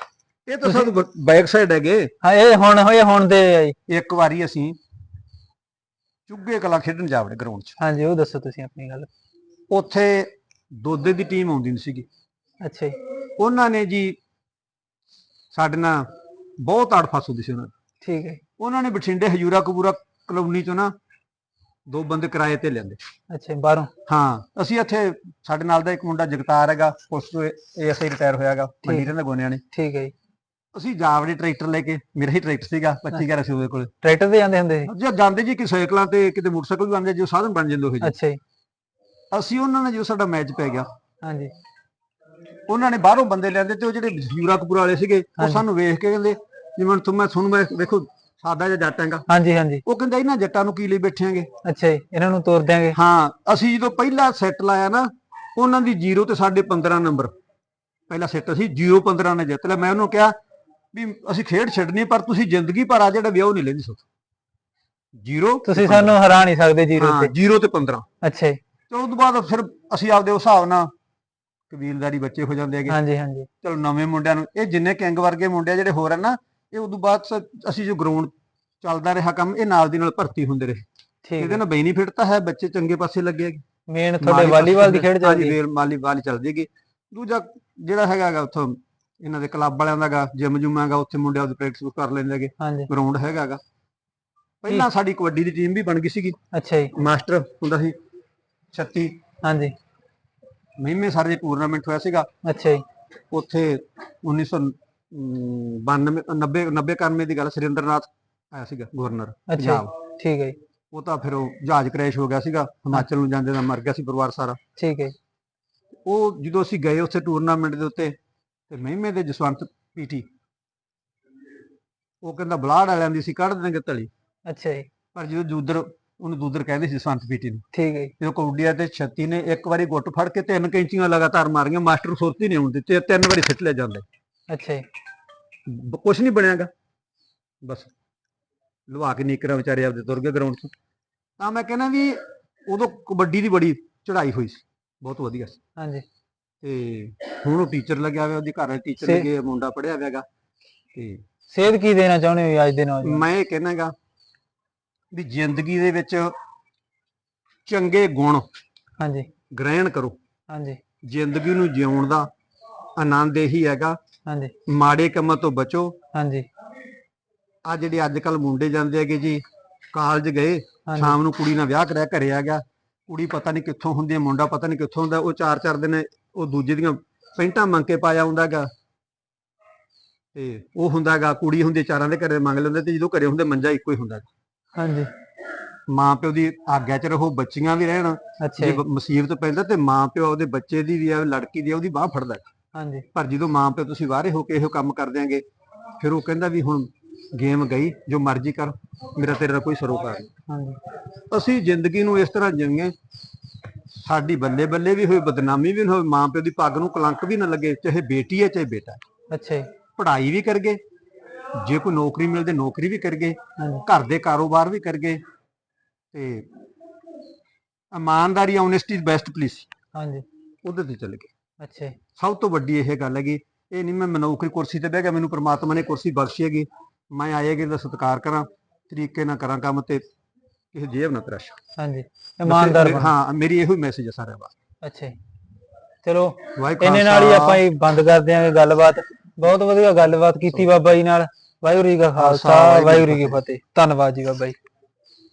ਇਹ ਤਾਂ ਸਭ ਬੈਕ ਸਾਈਡ ਹੈਗੇ। ਹਾਂ ਇਹ ਹੁਣ ਹੋਏ ਹੁਣ ਦੇ ਆ ਜੀ। ਇੱਕ ਵਾਰੀ ਅਸੀਂ ਚੁੱਗੇ ਕਲਾ ਖੇਡਣ ਜਾਵੜੇ ਗਰਾਊਂਡ 'ਚ। ਹਾਂਜੀ ਉਹ ਦੱਸੋ ਤੁਸੀਂ ਆਪਣੀ ਗੱਲ। ਉੱਥੇ ਦੋਦੇ ਦੀ ਟੀਮ ਆਉਂਦੀ ਹੁੰਦੀ ਸੀਗੀ। ਅੱਛਾ ਜੀ। ਉਹਨਾਂ ਨੇ ਜੀ ਸਾਡੇ ਨਾਲ ਬਹੁਤ ਅੜਫਸ ਹੁੰਦੀ ਸੀ ਉਹਨਾਂ ਦੀ। ਠੀਕ ਹੈ। ਉਹਨਾਂ ਨੇ ਬਠਿੰਡੇ ਹਜੂਰਾ ਕਬੂਰਾ ਕਲੋਨੀ ਚੋਂ ਨਾ ਦੋ ਬੰਦੇ ਕਿਰਾਏ ਤੇ ਲੈਂਦੇ ਅੱਛਾ ਬਾਹਰੋਂ? ਹਾਂ ਅਸੀਂ ਇੱਥੇ ਸਾਡੇ ਨਾਲ ਦਾ ਇੱਕ ਮੁੰਡਾ ਜਗਤਾਰ ਹੈਗਾ ਪੁਲਿਸ ਤੋਂ ਏਐਸਆਈ ਰਿਟਾਇਰ ਹੋਇਆਗਾ ਮੰਡੀ ਰਹਿੰਦਾ ਗੋਨਿਆਂ ਨੇ ਠੀਕ ਹੈ ਜੀ। ਅਸੀਂ ਜਾਵੜੇ ਟਰੈਕਟਰ ਲੈ ਕੇ ਮੇਰਾ ਹੀ ਟਰੈਕਟਰ ਸੀਗਾ 25 11 ਸੀ ਉਹਦੇ ਕੋਲ। ਟਰੈਕਟਰ ਤੇ ਜਾਂਦੇ ਹੁੰਦੇ ਸੀ? ਜੇ ਜਾਂਦੇ ਜੀ ਕਿ ਸਾਈਕਲਾਂ ਤੇ ਕਿਤੇ ਮੋਟਰਸਾਈਕਲ ਵੀ ਆਉਂਦੇ ਜੋ ਸਾਧਨ ਬਣ ਜਾਂਦੇ ਉਹ ਜੀ ਅੱਛਾ ਜੀ। ਅਸੀਂ ਉਹਨਾਂ ਨਾਲ ਜੋ ਸਾਡਾ ਮੈਚ ਪੈ ਗਿਆ। ਹਾਂਜੀ। ਉਹਨਾਂ ਨੇ ਬਾਹਰੋਂ ਬੰਦੇ ਲਿਆਂਦੇ ਤੇ ਉਹ ਜਿਹੜੇ ਹਜੂਰਾ ਕਪੂਰਾ ਵਾਲੇ ਸੀਗੇ ਉਹ। ਸਾਨੂੰ ਵੇਖ ਕੇ ਕਹਿੰਦੇ ਜਿਵੇਂ ਤੁਹਾਨੂੰ ਮੈਂ ਤੁਹਾਨੂੰ ਮੈਂ ਵੇਖੋ ਸਾਦਾ ਜਿਹਾ ਜੱਟ ਹੈਗਾ। ਹਾਂਜੀ ਹਾਂਜੀ। ਉਹ ਕਹਿੰਦਾ ਇਹਨਾਂ ਜੱਟਾਂ ਨੂੰ ਕੀ ਲਈ ਬੈਠਿਆਂਗੇ? ਅੱਛਾ ਜੀ ਇਹਨਾਂ ਨੂੰ ਤੋਰ ਦਿਆਂਗੇ। ਹਾਂ ਅਸੀਂ ਜਦੋਂ ਪਹਿਲਾ ਸੈੱਟ ਲਾਇਆ ਨਾ ਉਹਨਾਂ ਦੀ 0 ਤੇ ਸਾਡੇ 15 ਨੰਬਰ ਪਹਿਲਾ ਸੈੱਟ ਅਸੀਂ 0 15 ਨੇ ਜਿੱਤ ਲਿਆ। ਮੈਂ ਉਹਨੂੰ ਕਿਹਾ ਵੀ ਅਸੀਂ ਖੇਡ ਛੱਡਣੀ ਪਰ ਤੁਸੀਂ ਜ਼ਿੰਦਗੀ ਭਰ ਆ ਜਿਹੜਾ ਵਿਆਹ ਨਹੀਂ ਲੈਂਦੀ ਸੋ 0 ਤੁਸੀਂ ਸਾਨੂੰ ਹਰਾ ਨਹੀਂ ਸਕਦੇ ਜੀਰੋ ਹਾਂ ਤੇ। 0 ਤੇ 15 ਅੱਛਾ ਜੀ। ਤੇ ਉਸ ਤੋਂ ਬਾਅਦ ਫਿਰ ਅਸੀਂ ਆਪਦੇ ਹਿਸਾਬ ਨਾਲ ਕਬੀਲਦਾਰੀ ਬੱਚੇ ਹੋ ਜਾਂਦੇ ਹੈਗੇ। ਹਾਂਜੀ ਹਾਂਜੀ। ਚਲੋ ਨਵੇਂ ਮੁੰਡਿਆਂ ਨੂੰ ਇਹ ਜਿੰਨੇ ਕਿੰਗ ਵਰਗੇ ਮੁੰਡੇ ਜਿਹੜੇ ਹੋਰ ਹਨ ਨਾ ਇਹ ਉਦੋਂ ਬਾਅਦ ਸ- ਅਸੀਂ ਜੋ ਗਰਾਊਂਡ ਚੱਲਦਾ ਰਿਹਾ ਕੰਮ ਇਹ ਨਾਲ ਦੀ ਨਾਲ ਭਰਤੀ ਹੁੰਦੇ ਰਹੇ। ਠੀਕ ਇਹਦੇ ਨਾਲ ਬੈਨੀਫਿਟ ਤਾਂ ਹੈ ਬੱਚੇ ਚੰਗੇ ਪਾਸੇ ਲੱਗੇ ਮੇਨ ਤੁਹਾਡੇ ਵਾਲੀਬਾਲ ਦੀ ਖੇਡ ਚੱਲਦੀ ਹੈ। ਹਾਂਜੀ ਵਾਲੀ ਵਾਲੀ ਚੱਲਦੀ ਹੈਗੀ। ਦੂਜਾ ਜਿਹੜਾ ਹੈਗਾ ਹੈਗਾ ਉੱਥੋਂ ਇਹਨਾਂ ਦੇ ਕਲੱਬ ਵਾਲਿਆਂ ਦਾ ਗਾ ਜਿਮ ਜੁਮ ਹੈਗਾ ਉੱਥੇ ਮੁੰਡੇ ਆਪਦੀ ਪ੍ਰੈਕਟਿਸ ਕਰ ਲੈਂਦੇ ਹੈਗੇ। ਗਰਾਊਂਡ ਹੈਗਾ ਹੈਗਾ ਪਹਿਲਾਂ ਸਾਡੀ ਕਬੱਡੀ ਦੀ ਟੀਮ ਵੀ ਬਣ ਗਈ ਸੀਗੀ। ਅੱਛਾ ਜੀ। ਮਾਸਟਰ ਹੁੰਦਾ ਸੀ 36 ਹਾਂਜੀ। ਮਹੀਨੇ ਸਾਰੇ ਟੂਰਨਾਮੈਂਟ ਹੋਇਆ ਸੀਗਾ। ਅੱਛਾ ਜੀ। ਉੱਥੇ 1992 90 90 91 ਦੀ ਗੱਲ ਸੁਰਿੰਦਰਨਾਥ ਆਇਆ ਸੀਗਾ ਗਵਰਨਰ ਅੱਛਾ ਪੰਜਾਬ। ਠੀਕ ਹੈ ਜੀ। ਉਹ ਤਾਂ ਫਿਰ ਉਹ ਜਹਾਜ਼ ਕ੍ਰੈਸ਼ ਹੋ ਗਿਆ ਸੀਗਾ ਹਿਮਾਚਲ ਨੂੰ ਜਾਂਦੇ ਦਾ ਮਰ ਗਿਆ ਸੀ ਪਰਿਵਾਰ ਸਾਰਾ। ਠੀਕ ਹੈ ਜੀ, ਉਹ ਜਦੋਂ ਅਸੀਂ ਗਏ ਉੱਥੇ ਟੂਰਨਾਮੈਂਟ ਦੇ ਉੱਤੇ ਤੇ ਮਹਿਮੇ ਦੇ ਜਸਵੰਤ ਪੀਟੀ ਉਹ ਕਹਿੰਦਾ ਬਲਾੜ ਵਾਲਿਆਂ ਦੀ ਸੀ ਕੱਢ ਦੇਣਗੇ ਧਲੀ ਅੱਛਾ ਜੀ। ਪਰ ਜਦੋਂ ਜੂਦਰ ਉਹਨੂੰ ਦੂਦਰ ਕਹਿੰਦੇ ਸੀ ਜਸਵੰਤ ਪੀਟੀ ਨੂੰ। ਠੀਕ ਹੈ ਜੀ, ਜਦੋਂ ਕੌਡੀਆ ਤੇ 36 ਨੇ ਇੱਕ ਵਾਰੀ ਗੁੱਟ ਫੜ ਕੇ ਤਿੰਨ ਕੈਂਚੀਆਂ ਲਗਾਤਾਰ ਮਾਰੀਆਂ ਮਾਸਟਰ ਸੁਰਤੀ ਨਹੀਂ ਹੁੰਦੀ ਤੇ ਤਿੰਨ ਵਾਰੀ ਸਿੱਟ ਲਿਆ ਜਾਂਦਾ। ਅੱਛਾ ਜੀ। ਬ- ਕੁਛ ਨਹੀਂ ਬਣਿਆਗਾ। ਬਸ ਲਵਾ ਕੇ ਨੀਕਰਾਂ ਵਿਚਾਰੇ ਆਪਦੇ ਤੁਰ ਗਏ ਗਰਾਊਂਡ 'ਚ। ਤਾਂ ਮੈਂ ਕਹਿੰਦਾ ਵੀ ਉਦੋਂ ਕਬੱਡੀ ਦੀ ਬੜੀ ਚੜ੍ਹਾਈ ਹੋਈ ਸੀ। ਬਹੁਤ ਵਧੀਆ ਸੀ। ਹਾਂਜੀ। ਤੇ ਹੁਣ ਉਹ ਟੀਚਰ ਲੱਗਿਆ ਹੋਇਆ ਉਹਦੀ ਘਰ ਟੀਚਰ ਸੇ- ਲੱਗੇ ਮੁੰਡਾ ਪੜਿਆ ਹੋਇਆਗਾ ਤੇ ਸੇਧ ਕੀ ਦੇਣਾ ਚਾਹੁੰਦੇ ਹੋ ਜੀ ਅੱਜ ਦੇ ਨੌਜਵਾਨ? ਮੈਂ ਇਹ ਕਹਿਣਾਗਾ ਵੀ ਜ਼ਿੰਦਗੀ ਦੇ ਵਿੱਚ ਚੰਗੇ ਗੁਣ ਹਾਂਜੀ। ਗ੍ਰਹਿਣ ਕਰੋ। ਹਾਂਜੀ। ਜ਼ਿੰਦਗੀ ਨੂੰ ਜਿਉਣ ਦਾ ਆਨੰਦ ਇਹੀ ਹੈਗਾ ਹਾਂਜੀ। ਮਾੜੇ ਕੰਮਾਂ ਤੋਂ ਬਚੋ। ਹਾਂਜੀ। ਆ ਜਿਹੜੇ ਅੱਜ ਕੱਲ ਮੁੰਡੇ ਜਾਂਦੇ ਹੈਗੇ ਜੀ ਕਾਲਜ ਗਏ ਸ਼ਾਮ ਨੂੰ ਕੁੜੀ ਨਾਲ ਵਿਆਹ ਕਰਿਆ ਘਰੇ ਆ ਗਿਆ। ਕੁੜੀ ਪਤਾ ਨਹੀਂ ਕਿੱਥੋਂ ਹੁੰਦੀ ਹੈ ਮੁੰਡਾ ਪਤਾ ਨਹੀਂ ਕਿੱਥੋਂ ਹੁੰਦਾ। ਉਹ ਚਾਰ ਚਾਰ ਦਿਨ ਉਹ ਦੂਜੇ ਦੀਆਂ ਪੈਂਟਾਂ ਮੰਗ ਕੇ ਪਾਇਆ ਹੁੰਦਾਗਾ ਤੇ ਉਹ ਹੁੰਦਾਗਾ ਕੁੜੀ ਹੁੰਦੀ ਚਾਰਾਂ ਦੇ ਘਰੇ ਮੰਗ ਲੈਂਦੇ ਤੇ ਜਦੋਂ ਘਰੇ ਹੁੰਦੇ ਮੰਜਾ ਇੱਕੋ ਹੀ ਹੁੰਦਾ ਹਾਂਜੀ। ਮਾਂ ਪਿਓ ਦੀ ਆਗਿਆ ਚ ਰਹੋ ਬੱਚੀਆਂ ਵੀ ਰਹਿਣ। ਜੇ ਮੁਸੀਬਤ ਪੈਂਦਾ ਤੇ ਮਾਂ ਪਿਓ ਉਹਦੇ ਬੱਚੇ ਦੀ ਵੀ ਆ ਲੜਕੀ ਦੀ ਉਹਦੀ ਬਾਹ ਫੜਦਾ ਹਾਂਜੀ। ਪਰ ਜਦੋਂ ਮਾਂ ਪਿਓ ਤੁਸੀਂ ਬਾਹਰੇ ਹੋ ਕੇ ਇਹੋ ਕੰਮ ਕਰ ਦਿਆਂਗੇ ਫਿਰ ਉਹ ਕਹਿੰਦਾ ਵੀ ਹੁਣ ਗੇਮ ਗਈ ਜੋ ਮਰਜ਼ੀ ਕਰ ਮੇਰਾ ਤੇਰੇ ਨਾਲ ਕੋਈ ਸਰੋਕਾਰ ਨਹੀਂ। ਹਾਂਜੀ। ਅਸੀਂ ਜ਼ਿੰਦਗੀ ਨੂੰ ਇਸ ਤਰ੍ਹਾਂ ਜਿਵੇਂ ਸਾਡੀ ਬੱਲੇ ਬੱਲੇ ਵੀ ਹੋਏ ਬਦਨਾਮੀ ਵੀ ਨਾ ਹੋਵੇ ਮਾਂ ਪਿਓ ਦੀ ਪੱਗ ਨੂੰ ਕਲੰਕ ਵੀ ਨਾ ਲੱਗੇ ਚਾਹੇ ਬੇਟੀ ਹੈ ਚਾਹੇ ਬੇਟਾ ਹੈ। ਅੱਛਾ ਜੀ। ਪੜ੍ਹਾਈ ਵੀ ਕਰਗੇ ਜੇ ਕੋਈ ਨੌਕਰੀ ਮਿਲਦੇ ਨੌਕਰੀ ਵੀ ਕਰਗੇ ਹਾਂਜੀ। ਘਰ ਦੇ ਕਾਰੋਬਾਰ ਵੀ ਕਰਗੇ ਤੇ ਇਮਾਨਦਾਰੀ ਓਨੈਸਟੀ ਬੈਸਟ ਪਲੀਸ ਹਾਂਜੀ। ਉਹਦੇ ਤੇ ਚੱਲ ਗਏ। ਅੱਛਾ ਜੀ। ਸਭ ਤੋਂ ਵੱਡੀ ਇਹ ਗੱਲ ਹੈਗੀ ਇਹ ਨਹੀਂ ਮੈਂ ਨੌਕਰੀ ਕੁਰਸੀ ਤੇ ਬਹਿ ਗਿਆ ਮੈਨੂੰ ਪ੍ਰਮਾਤਮਾ ਨੇ ਕੁਰਸੀ ਬਖਸ਼ੀ ਹੈਗੀ ਮੈਂ ਆਏਗੇ ਦਾ ਸਤਿਕਾਰ ਕਰਾਂ ਤਰੀਕੇ ਨਾਲ ਕਰਾਂ ਕੰਮ ਤੇ ਕਿਸੇ ਜੇਬ ਨਾ ਤਰਾਸ਼ਾਂ। ਹਾਂਜੀ ਇਮਾਨਦਾਰ। ਹਾਂ ਮੇਰੀ ਇਹੋ ਮੈਸੇਜ ਹੈ ਸਾਰਿਆਂ ਵਾਸਤੇ। ਅੱਛਾ ਚਲੋ ਇਹਨੇ ਨਾਲ ਹੀ ਆਪਾਂ ਹੀ ਬੰਦ ਕਰ ਦਿਆਂਗੇ ਗੱਲਬਾਤ। ਬਹੁਤ ਵਧੀਆ ਗੱਲਬਾਤ ਕੀਤੀ ਬਾਬਾ ਜੀ ਨਾਲ। ਵਾਹਿਗੁਰੂ ਜੀ ਕਾ ਖਾਲਸਾ ਵਾਹਿਗੁਰੂ ਜੀ ਕੀ ਫਤਿਹ। ਧੰਨਵਾਦ ਜੀ ਬਾਬਾ ਜੀ।